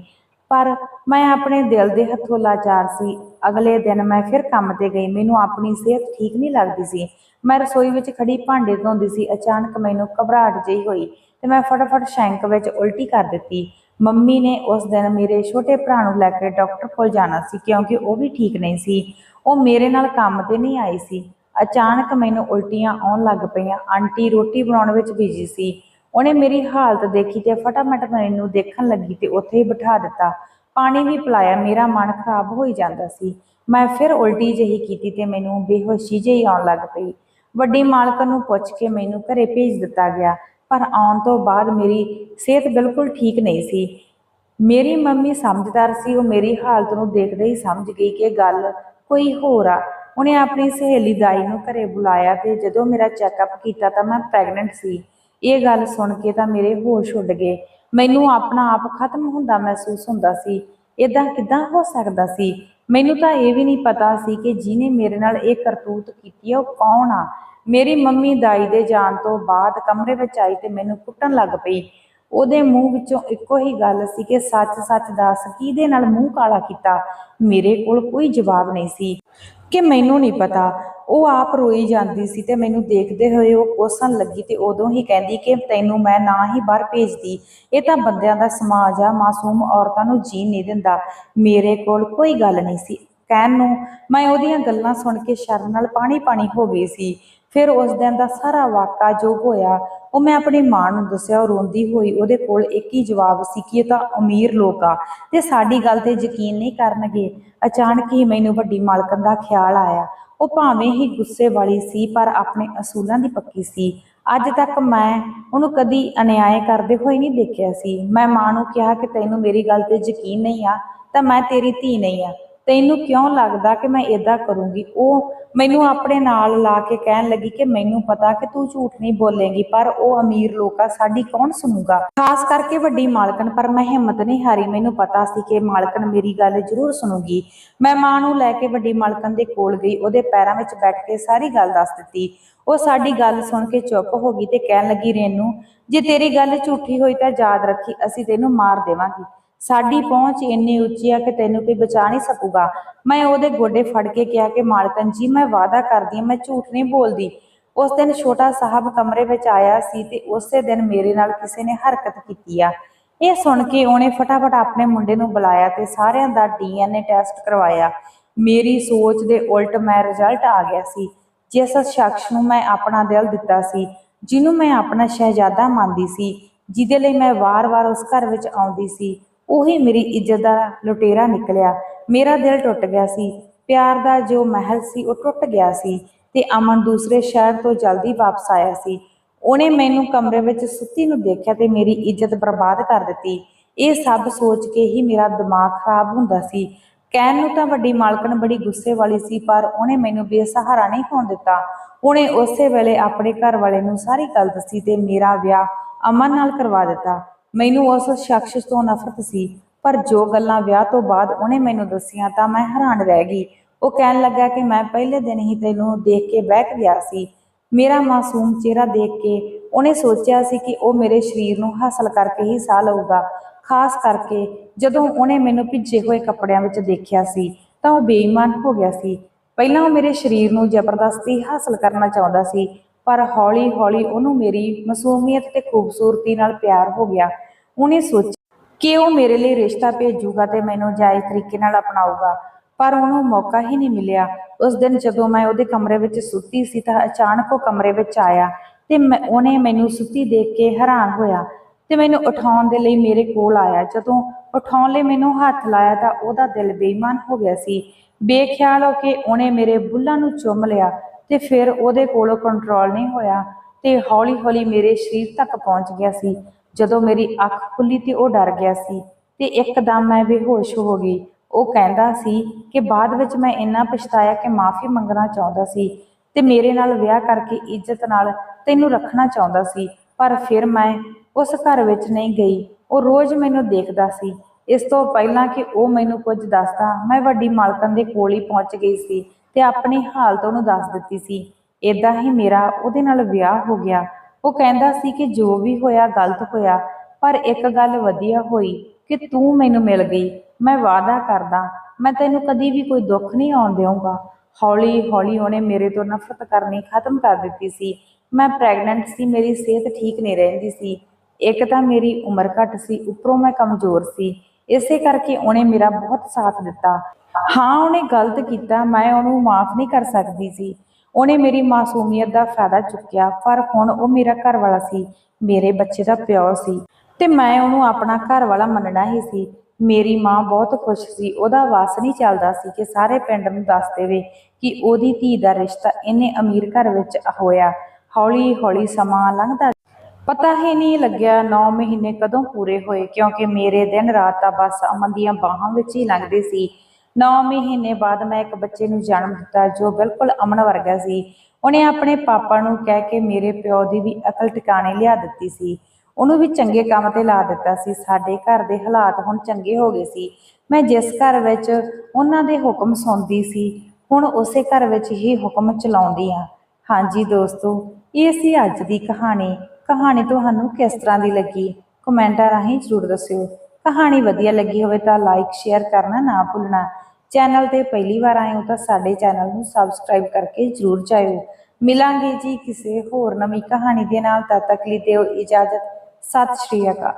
ਪਰ ਮੈਂ ਆਪਣੇ ਦਿਲ ਦੇ ਹੱਥੋਂ ਲਾਚਾਰ ਸੀ। ਅਗਲੇ ਦਿਨ ਮੈਂ ਫਿਰ ਕੰਮ ਤੇ ਗਈ, ਮੈਨੂੰ ਆਪਣੀ ਸਿਹਤ ਠੀਕ ਨਹੀਂ ਲੱਗਦੀ ਸੀ। ਮੈਂ ਰਸੋਈ ਵਿੱਚ ਖੜੀ ਭਾਂਡੇ ਧੋਂਦੀ ਸੀ, ਅਚਾਨਕ ਮੈਨੂੰ ਘਬਰਾਹਟ ਜਿਹੀ ਹੋਈ ਤੇ ਮੈਂ ਫਟਾਫਟ ਸ਼ੈਂਕ ਵਿੱਚ ਉਲਟੀ ਕਰ ਦਿੱਤੀ। ਮੰਮੀ ਨੇ ਉਸ ਦਿਨ ਮੇਰੇ ਛੋਟੇ ਭਰਾ ਨੂੰ ਲੈ ਕੇ ਡਾਕਟਰ ਕੋਲ ਜਾਣਾ ਸੀ ਕਿਉਂਕਿ ਉਹ ਵੀ ਠੀਕ ਨਹੀਂ ਸੀ। ਉਹ ਮੇਰੇ ਨਾਲ ਕੰਮ ਤੇ ਨਹੀਂ ਆਈ ਸੀ। ਅਚਾਨਕ ਮੈਨੂੰ ਉਲਟੀਆਂ ਆਉਣ ਲੱਗ ਪਈਆਂ। ਆਂਟੀ ਰੋਟੀ ਬਣਾਉਣ ਵਿੱਚ ਬਿਜ਼ੀ ਸੀ। ਉਹਨੇ ਮੇਰੀ ਹਾਲਤ ਦੇਖੀ ਤੇ ਫਟਾਫਟ ਮੈਨੂੰ ਦੇਖਣ ਲੱਗੀ ਤੇ ਉੱਥੇ ਹੀ ਬਿਠਾ ਦਿੱਤਾ। ਪਾਣੀ ਵੀ ਪਿਲਾਇਆ, ਮੇਰਾ ਮਨ ਖਰਾਬ ਹੋਈ ਜਾਂਦਾ ਸੀ। ਮੈਂ ਫਿਰ ਉਲਟੀ ਜਿਹੀ ਕੀਤੀ ਤੇ ਮੈਨੂੰ ਬੇਹੋਸ਼ੀ ਜਿਹੀ ਆਉਣ ਲੱਗ ਪਈ। ਵੱਡੀ ਮਾਲਕਣ ਨੂੰ ਪੁੱਛ ਕੇ ਮੈਨੂੰ ਘਰੇ ਭੇਜ ਦਿੱਤਾ ਗਿਆ, ਪਰ ਆਉਣ ਤੋਂ ਬਾਅਦ ਮੇਰੀ ਸਿਹਤ ਬਿਲਕੁਲ ਠੀਕ ਨਹੀਂ ਸੀ। ਮੇਰੀ ਮੰਮੀ ਸਮਝਦਾਰ ਸੀ, ਉਹ ਮੇਰੀ ਹਾਲਤ ਨੂੰ ਦੇਖਦੇ ਹੀ ਸਮਝ ਗਈ ਕਿ ਗੱਲ ਕੋਈ ਹੋਰ ਆ। ਉਹਨੇ ਆਪਣੀ ਸਹੇਲੀ ਦਾਈ ਨੂੰ ਘਰੇ ਬੁਲਾਇਆ ਤੇ ਜਦੋਂ ਮੇਰਾ ਚੈੱਕਅਪ ਕੀਤਾ ਤਾਂ ਮੈਂ ਪ੍ਰੈਗਨੈਂਟ ਸੀ। ਇਹ ਗੱਲ ਸੁਣ ਕੇ ਤਾਂ ਮੇਰੇ ਹੋਸ਼ ਉੱਡ ਗਏ। ਮੈਨੂੰ ਆਪਣਾ ਆਪ ਖਤਮ ਹੁੰਦਾ ਮਹਿਸੂਸ ਹੁੰਦਾ ਸੀ। ਇਦਾਂ ਕਿਦਾਂ ਹੋ ਸਕਦਾ ਸੀ? ਮੈਨੂੰ ਤਾਂ ਇਹ ਵੀ ਨਹੀਂ ਪਤਾ ਸੀ ਕਿ ਜਿਹਨੇ ਮੇਰੇ ਨਾਲ ਇਹ ਕਰਤੂਤ ਕੀਤੀ ਹੈ ਉਹ ਕੌਣ ਆ? ਮੇਰੀ ਮੰਮੀ ਦਾਈ ਦੇ ਜਾਣ ਤੋਂ ਬਾਅਦ ਕਮਰੇ ਵਿੱਚ ਆਈ ਤੇ ਮੈਨੂੰ ਕੁੱਟਣ ਲੱਗ ਪਈ। ਉਹਦੇ ਮੂੰਹ ਵਿੱਚੋਂ ਇੱਕੋ ਹੀ ਗੱਲ ਸੀ ਕਿ ਸੱਚ ਸੱਚ ਦੱਸ ਕਿਹਦੇ ਨਾਲ ਮੂੰਹ ਕਾਲਾ ਕੀਤਾ? ਮੇਰੇ ਕੋਲ ਕੋਈ ਜਵਾਬ ਨਹੀਂ ਸੀ। ਕਿ ਮੈਨੂੰ ਨਹੀਂ ਪਤਾ। ਉਹ ਆਪ ਰੋਈ ਜਾਂਦੀ ਸੀ ਤੇ ਮੈਨੂੰ ਦੇਖਦੇ ਹੋਏ ਉਹ ਕੋਸਣ ਲੱਗੀ ਤੇ ਉਦੋਂ ਹੀ ਕਹਿੰਦੀ ਕਿ ਤੈਨੂੰ ਮੈਂ ਨਾ ਹੀ ਬਾਹਰ ਭੇਜਦੀ। ਇਹ ਤਾਂ ਬੰਦਿਆਂ ਦਾ ਸਮਾਜ ਆ, ਮਾਸੂਮ ਔਰਤਾਂ ਨੂੰ ਜੀਣ ਨਹੀਂ ਦਿੰਦਾ। ਮੇਰੇ ਕੋਲ ਕੋਈ ਗੱਲ ਨਹੀਂ ਸੀ। ਕਹਿਣ ਨੂੰ ਮੈਂ ਉਹਦੀਆਂ ਗੱਲਾਂ ਸੁਣ ਕੇ ਸ਼ਰਮ ਨਾਲ ਪਾਣੀ ਪਾਣੀ ਹੋ ਗਈ ਸੀ। ਫਿਰ ਉਸ ਦਿਨ ਦਾ ਸਾਰਾ ਵਾਕਾ ਜੋ ਹੋਇਆ, ਉਹ ਮੈਂ ਆਪਣੀ ਮਾਂ ਨੂੰ ਦੱਸਿਆ ਉਹ ਰੋਂਦੀ ਹੋਈ ਉਹਦੇ ਕੋਲ ਇੱਕ ਹੀ ਜਵਾਬ ਸੀ ਕਿ ਇਹ ਤਾਂ ਅਮੀਰ ਲੋਕ ਆ ਤੇ ਸਾਡੀ ਗੱਲ ਤੇ ਯਕੀਨ ਨਹੀਂ ਕਰਨਗੇ। ਅਚਾਨਕ ਹੀ ਮੈਨੂੰ ਵੱਡੀ ਮਾਲਕਨ ਦਾ ਖਿਆਲ ਆਇਆ। ਉਹ ਭਾਵੇਂ ਹੀ ਗੁੱਸੇ ਵਾਲੀ ਸੀ, ਪਰ ਆਪਣੇ ਅਸੂਲਾਂ ਦੀ ਪੱਕੀ ਸੀ। ਅੱਜ ਤੱਕ ਮੈਂ ਉਹਨੂੰ ਕਦੀ ਅਨਿਆਏ ਕਰਦੇ ਹੋਏ ਨਹੀਂ ਦੇਖਿਆ ਸੀ। ਮੈਂ ਮਾਂ ਨੂੰ ਕਿਹਾ ਕਿ ਤੈਨੂੰ ਮੇਰੀ ਗੱਲ ਤੇ ਯਕੀਨ ਨਹੀਂ ਆ, ਤਾਂ ਮੈਂ ਤੇਰੀ ਧੀ ਨਹੀਂ ਆ। ਤੈਨੂੰ ਕਿਉਂ ਲੱਗਦਾ ਕਿ ਮੈਂ ਇਦਾਂ ਕਰੂੰਗੀ? ਉਹ ਮੈਨੂੰ ਆਪਣੇ ਨਾਲ ਲਾ ਕੇ ਕਹਿਣ ਲੱਗੀ ਕਿ ਮੈਨੂੰ ਪਤਾ ਕਿ ਤੂੰ ਝੂਠ ਨਹੀਂ ਬੋਲੇਗੀ, ਪਰ ਉਹ ਅਮੀਰ ਲੋਕ ਆ, ਸਾਡੀ ਕੌਣ ਸੁਣੂਗਾ? ਖਾਸ ਕਰਕੇ ਵੱਡੀ ਮਾਲਕਨ ਪਰ ਮੈਂ ਹਿੰਮਤ ਨਹੀਂ ਹਾਰੀ। ਮੈਨੂੰ ਪਤਾ ਸੀ ਕਿ ਮਾਲਕਨ ਮੇਰੀ ਗੱਲ ਜ਼ਰੂਰ ਸੁਣੂਗੀ। ਮੈਂ ਮਾਂ ਨੂੰ ਲੈ ਕੇ ਵੱਡੀ ਮਾਲਕਨ ਦੇ ਕੋਲ ਗਈ, ਉਹਦੇ ਪੈਰਾਂ ਵਿੱਚ ਬੈਠ ਕੇ ਸਾਰੀ ਗੱਲ ਦੱਸ ਦਿੱਤੀ। ਉਹ ਸਾਡੀ ਗੱਲ ਸੁਣ ਕੇ ਚੁੱਪ ਹੋ ਗਈ ਤੇ ਕਹਿਣ ਲੱਗੀ, ਰੇਨੂ, ਜੇ ਤੇਰੀ ਗੱਲ ਝੂਠੀ ਹੋਈ ਤਾਂ ਯਾਦ ਰੱਖੀ, ਅਸੀਂ ਤੈਨੂੰ ਮਾਰ ਦੇਵਾਂਗੇ। ਸਾਡੀ ਪਹੁੰਚ ਇੰਨੀ ਉੱਚੀ ਆ ਕਿ ਤੈਨੂੰ ਕੋਈ ਬਚਾ ਨਹੀਂ ਸਕੂਗਾ। ਮੈਂ ਉਹਦੇ ਗੋਡੇ ਫੜ ਕੇ ਕਿਹਾ ਕਿ, ਮਾਲਕਨ ਜੀ, ਮੈਂ ਵਾਅਦਾ ਕਰਦੀ ਹਾਂ, ਮੈਂ ਝੂਠ ਨਹੀਂ ਬੋਲਦੀ। ਉਸ ਦਿਨ ਛੋਟਾ ਸਾਹਿਬ ਕਮਰੇ ਵਿੱਚ ਆਇਆ ਸੀ ਤੇ ਉਸੇ ਦਿਨ ਮੇਰੇ ਨਾਲ ਕਿਸੇ ਨੇ ਹਰਕਤ ਕੀਤੀ ਆ। ਇਹ ਸੁਣ ਕੇ ਉਹਨੇ ਫਟਾਫਟ ਆਪਣੇ ਮੁੰਡੇ ਨੂੰ ਬੁਲਾਇਆ ਤੇ ਸਾਰਿਆਂ ਦਾ ਡੀਐਨਏ ਟੈਸਟ ਕਰਵਾਇਆ। ਮੇਰੀ ਸੋਚ ਦੇ ਉਲਟ ਮੈਂ ਰਿਜ਼ਲਟ ਆ ਗਿਆ ਸੀ। ਜਿਸ ਸ਼ਖਸ ਨੂੰ ਮੈਂ ਆਪਣਾ ਦਿਲ ਦਿੱਤਾ ਸੀ, ਜਿਹਨੂੰ ਮੈਂ ਆਪਣਾ ਸ਼ਹਿਜ਼ਾਦਾ ਮੰਨਦੀ ਸੀ, ਜਿਹਦੇ ਲਈ ਮੈਂ ਵਾਰ-ਵਾਰ ਉਸ ਘਰ ਵਿੱਚ ਆਉਂਦੀ ਸੀ ਉਹੀ ਮੇਰੀ ਇੱਜ਼ਤ ਦਾ ਲੁਟੇਰਾ ਨਿਕਲਿਆ। ਮੇਰਾ ਦਿਲ ਟੁੱਟ ਗਿਆ ਸੀ। ਪਿਆਰ ਦਾ ਜੋ ਮਹਿਲ ਸੀ, ਉਹ ਟੁੱਟ ਗਿਆ ਸੀ ਤੇ ਅਮਨ ਦੂਸਰੇ ਸ਼ਹਿਰ ਤੋਂ ਜਲਦੀ ਵਾਪਸ ਆਇਆ ਸੀ। ਉਹਨੇ ਮੈਨੂੰ ਕਮਰੇ ਵਿੱਚ ਸੁੱਤੀ ਨੂੰ ਦੇਖਿਆ ਤੇ ਮੇਰੀ ਇੱਜ਼ਤ ਬਰਬਾਦ ਕਰ ਦਿੱਤੀ। ਇਹ ਸਭ ਸੋਚ ਕੇ ਹੀ ਮੇਰਾ ਦਿਮਾਗ ਖਰਾਬ ਹੁੰਦਾ ਸੀ। ਕਹਿਣ ਨੂੰ ਤਾਂ ਵੱਡੀ ਮਾਲਕਣ ਬੜੀ ਗੁੱਸੇ ਵਾਲੀ ਸੀ, ਪਰ ਉਹਨੇ ਮੈਨੂੰ ਬੇਸਹਾਰਾ ਨਹੀਂ ਹੋਣ ਦਿੱਤਾ। ਉਹਨੇ ਉਸੇ ਵੇਲੇ ਆਪਣੇ ਘਰ ਵਾਲੇ ਨੂੰ ਸਾਰੀ ਗੱਲ ਦੱਸੀ ਤੇ ਮੇਰਾ ਵਿਆਹ ਅਮਨ ਨਾਲ ਕਰਵਾ ਦਿੱਤਾ। ਮੈਨੂੰ ਉਸ ਸ਼ਖਸ ਤੋਂ ਨਫ਼ਰਤ ਸੀ, ਪਰ ਜੋ ਗੱਲਾਂ ਵਿਆਹ ਤੋਂ ਬਾਅਦ ਉਹਨੇ ਮੈਨੂੰ ਦੱਸੀਆਂ ਤਾਂ ਮੈਂ ਹੈਰਾਨ ਰਹਿ ਗਈ। ਉਹ ਕਹਿਣ ਲੱਗਾ ਕਿ ਮੈਂ ਪਹਿਲੇ ਦਿਨ ਹੀ ਤੈਨੂੰ ਦੇਖ ਕੇ ਬਹਿਕ ਗਿਆ ਸੀ। ਮੇਰਾ ਮਾਸੂਮ ਚਿਹਰਾ ਦੇਖ ਕੇ ਉਹਨੇ ਸੋਚਿਆ ਸੀ ਕਿ ਉਹ ਮੇਰੇ ਸਰੀਰ ਨੂੰ ਹਾਸਲ ਕਰਕੇ ਹੀ ਸਾਹ ਲਊਗਾ। ਖਾਸ ਕਰਕੇ ਜਦੋਂ ਉਹਨੇ ਮੈਨੂੰ ਭਿੱਜੇ ਹੋਏ ਕੱਪੜਿਆਂ ਵਿੱਚ ਦੇਖਿਆ ਸੀ, ਤਾਂ ਉਹ ਬੇਈਮਾਨ ਹੋ ਗਿਆ ਸੀ। ਪਹਿਲਾਂ ਉਹ ਮੇਰੇ ਸਰੀਰ ਨੂੰ ਜ਼ਬਰਦਸਤੀ ਹਾਸਲ ਕਰਨਾ ਚਾਹੁੰਦਾ ਸੀ, ਪਰ ਹੌਲੀ-ਹੌਲੀ ਉਹਨੂੰ ਮੇਰੀ ਮਾਸੂਮੀਅਤ ਤੇ ਖੂਬਸੂਰਤੀ ਨਾਲ ਪਿਆਰ ਹੋ ਗਿਆ। ਉਹਨੇ ਸੋਚਿਆ ਕਿ ਉਹ ਮੇਰੇ ਲਈ ਰਿਸ਼ਤਾ ਭੇਜੂਗਾ ਤੇ ਮੈਨੂੰ ਜਾਇਜ਼ ਤਰੀਕੇ ਨਾਲ ਅਪਣਾਊਗਾ, ਪਰ ਉਹਨੂੰ ਮੌਕਾ ਹੀ ਨਹੀਂ ਮਿਲਿਆ। ਉਸ ਦਿਨ ਜਦੋਂ ਮੈਂ ਉਹਦੇ ਕਮਰੇ ਵਿੱਚ ਸੁੱਤੀ ਸੀ ਤਾਂ ਅਚਾਨਕ ਉਹ ਕਮਰੇ ਵਿੱਚ ਆਇਆ ਤੇ ਉਹਨੇ ਮੈਨੂੰ ਸੁੱਤੀ ਦੇਖ ਕੇ ਹੈਰਾਨ ਹੋਇਆ ਤੇ ਮੈਨੂੰ ਉਠਾਉਣ ਦੇ ਲਈ ਮੇਰੇ ਕੋਲ ਆਇਆ। ਜਦੋਂ ਉਠਾਉਣ ਲਈ ਮੈਨੂੰ ਹੱਥ ਲਾਇਆ ਤਾਂ ਉਹਦਾ ਦਿਲ ਬੇਈਮਾਨ ਹੋ ਗਿਆ ਸੀ। ਬੇਖਿਆਲ ਹੋ ਕੇ ਉਹਨੇ ਮੇਰੇ ਬੁੱਲਾਂ ਨੂੰ ਚੁੰਮ ਲਿਆ ਤੇ ਫਿਰ ਉਹਦੇ ਕੋਲੋਂ ਕੰਟਰੋਲ ਨਹੀਂ ਹੋਇਆ ਤੇ ਹੌਲੀ-ਹੌਲੀ ਮੇਰੇ ਸਰੀਰ ਤੱਕ ਪਹੁੰਚ ਗਿਆ ਸੀ। ਜਦੋਂ ਮੇਰੀ ਅੱਖ ਖੁੱਲੀ ਤੇ ਉਹ ਡਰ ਗਿਆ ਸੀ ਤੇ ਇੱਕਦਮ ਮੈਂ ਬੇਹੋਸ਼ ਹੋ ਗਈ। ਉਹ ਕਹਿੰਦਾ ਸੀ ਕਿ ਬਾਅਦ ਵਿੱਚ ਮੈਂ ਇੰਨਾ ਪਛਤਾਇਆ ਕਿ ਮਾਫੀ ਮੰਗਣਾ ਚਾਹੁੰਦਾ ਸੀ ਤੇ ਮੇਰੇ ਨਾਲ ਵਿਆਹ ਕਰਕੇ ਇੱਜ਼ਤ ਨਾਲ ਤੈਨੂੰ ਰੱਖਣਾ ਚਾਹੁੰਦਾ ਸੀ, ਪਰ ਫਿਰ ਮੈਂ ਉਸ ਘਰ ਵਿੱਚ ਨਹੀਂ ਗਈ। ਉਹ ਰੋਜ਼ ਮੈਨੂੰ ਦੇਖਦਾ ਸੀ। ਇਸ ਤੋਂ ਪਹਿਲਾਂ ਕਿ ਉਹ ਮੈਨੂੰ ਕੁਝ ਦੱਸਦਾ, ਮੈਂ ਵੱਡੀ ਮਾਲਕਨ ਦੇ ਕੋਲ ਹੀ ਪਹੁੰਚ ਗਈ ਸੀ ਤੇ ਆਪਣੀ ਹਾਲਤ ਉਹਨੂੰ ਦੱਸ ਦਿੱਤੀ ਸੀ। ਇਦਾਂ ਹੀ ਮੇਰਾ ਉਹਦੇ ਨਾਲ ਵਿਆਹ ਹੋ ਗਿਆ। ਉਹ ਕਹਿੰਦਾ ਸੀ ਕਿ ਜੋ ਵੀ ਹੋਇਆ ਗਲਤ ਹੋਇਆ, ਪਰ ਇੱਕ ਗੱਲ ਵਧੀਆ ਹੋਈ ਕਿ ਤੂੰ ਮੈਨੂੰ ਮਿਲ ਗਈ। ਮੈਂ ਵਾਅਦਾ ਕਰਦਾ, ਮੈਂ ਤੈਨੂੰ ਕਦੀ ਵੀ ਕੋਈ ਦੁੱਖ ਨਹੀਂ ਆਉਣ ਦੇਵਾਂਗਾ ਹੌਲੀ ਹੌਲੀ ਉਹਨੇ ਮੇਰੇ ਤੋਂ ਨਫ਼ਰਤ ਕਰਨੀ ਖਤਮ ਕਰ ਦਿੱਤੀ ਸੀ। ਮੈਂ ਪ੍ਰੈਗਨੈਂਟ ਸੀ, ਮੇਰੀ ਸਿਹਤ ਠੀਕ ਨਹੀਂ ਰਹਿੰਦੀ ਸੀ। ਇੱਕ ਤਾਂ ਮੇਰੀ ਉਮਰ ਘੱਟ ਸੀ, ਉੱਪਰੋਂ ਮੈਂ ਕਮਜ਼ੋਰ ਸੀ। ਇਸੇ ਕਰਕੇ ਉਹਨੇ ਮੇਰਾ ਬਹੁਤ ਸਾਥ ਦਿੱਤਾ। ਹਾਂ, ਉਹਨੇ ਗਲਤ ਕੀਤਾ, ਮੈਂ ਉਹਨੂੰ ਮਾਫ ਨਹੀਂ ਕਰ ਸਕਦੀ ਸੀ। ਉਹਨੇ ਮੇਰੀ ਮਾਸੂਮੀਅਤ ਦਾ ਫਾਇਦਾ ਚੁੱਕਿਆ, ਪਰ ਹੁਣ ਉਹ ਮੇਰਾ ਘਰ ਵਾਲਾ ਸੀ, ਮੇਰੇ ਬੱਚੇ ਦਾ ਪਿਓ ਸੀ ਤੇ ਮੈਂ ਉਹਨੂੰ ਆਪਣਾ ਘਰ ਵਾਲਾ ਮੰਨਣਾ ਹੀ ਸੀ। ਮੇਰੀ ਮਾਂ ਬਹੁਤ ਖੁਸ਼ ਸੀ, ਉਹਦਾ ਵਾਸ ਨਹੀਂ ਚੱਲਦਾ ਸੀ ਕਿ ਸਾਰੇ ਪਿੰਡ ਨੂੰ ਦੱਸ ਦੇਵੇ ਕਿ ਉਹਦੀ ਧੀ ਦਾ ਰਿਸ਼ਤਾ ਇੰਨੇ ਅਮੀਰ ਘਰ ਵਿੱਚ ਹੋਇਆ। ਹੌਲੀ ਹੌਲੀ ਸਮਾਂ ਲੰਘਦਾ ਪਤਾ ਹੀ ਨਹੀਂ ਲੱਗਿਆ 9 ਮਹੀਨੇ ਕਦੋਂ ਪੂਰੇ ਹੋਏ, ਕਿਉਂਕਿ ਮੇਰੇ ਦਿਨ ਰਾਤ ਤਾਂ ਬਸ ਅਮਨ ਦੀਆਂ ਬਾਹਾਂ ਵਿੱਚ ਹੀ ਲੰਘਦੇ ਸੀ। 9 ਮਹੀਨੇ ਬਾਅਦ ਮੈਂ ਇੱਕ ਬੱਚੇ ਨੂੰ ਜਨਮ ਦਿੱਤਾ, ਜੋ ਬਿਲਕੁਲ ਅਮਨ ਵਰਗਾ ਸੀ। ਉਹਨੇ ਆਪਣੇ ਪਾਪਾ ਨੂੰ ਕਹਿ ਕੇ ਮੇਰੇ ਪਿਓ ਦੀ ਵੀ ਅਕਲ ਟਿਕਾਣੇ ਲਿਆ ਦਿੱਤੀ ਸੀ। ਉਹਨੂੰ ਵੀ ਚੰਗੇ ਕੰਮ ਤੇ ਲਾ ਦਿੱਤਾ ਸੀ। ਸਾਡੇ ਘਰ ਦੇ ਹਾਲਾਤ ਹੁਣ ਚੰਗੇ ਹੋ ਗਏ ਸੀ। ਮੈਂ ਜਿਸ ਘਰ ਵਿੱਚ ਉਹਨਾਂ ਦੇ ਹੁਕਮ ਸੁਣਦੀ ਸੀ, ਹੁਣ ਉਸੇ ਘਰ ਵਿੱਚ ਹੀ ਹੁਕਮ ਚਲਾਉਂਦੀ ਆ ਹਾਂਜੀ ਦੋਸਤੋ, ਇਹ ਸੀ ਅੱਜ ਦੀ ਕਹਾਣੀ। ਕਹਾਣੀ ਤੁਹਾਨੂੰ ਕਿਸ ਤਰ੍ਹਾਂ ਦੀ ਲੱਗੀ? ਕਮੈਂਟਾਂ ਰਾਹੀਂ ਜ਼ਰੂਰ ਦੱਸਿਓ। ਕਹਾਣੀ ਵਧੀਆ ਲੱਗੀ ਹੋਵੇ ਤਾਂ ਲਾਈਕ ਸ਼ੇਅਰ ਕਰਨਾ ਨਾ ਭੁੱਲਣਾ। ਚੈਨਲ ਤੇ ਪਹਿਲੀ ਵਾਰ ਆਏ ਹੋ ਤਾਂ ਸਾਡੇ ਚੈਨਲ ਨੂੰ ਸਬਸਕ੍ਰਾਈਬ ਕਰਕੇ ਜ਼ਰੂਰ ਜਾਇਓ। ਮਿਲਾਂਗੇ ਜੀ ਕਿਸੇ ਹੋਰ ਨਵੀਂ ਕਹਾਣੀ ਦੇ ਨਾਲ। ਤਦ ਤੱਕ ਲਈ ਦਿਓ ਇਜਾਜ਼ਤ। ਸਤਿ ਸ਼੍ਰੀ ਅਕਾਲ।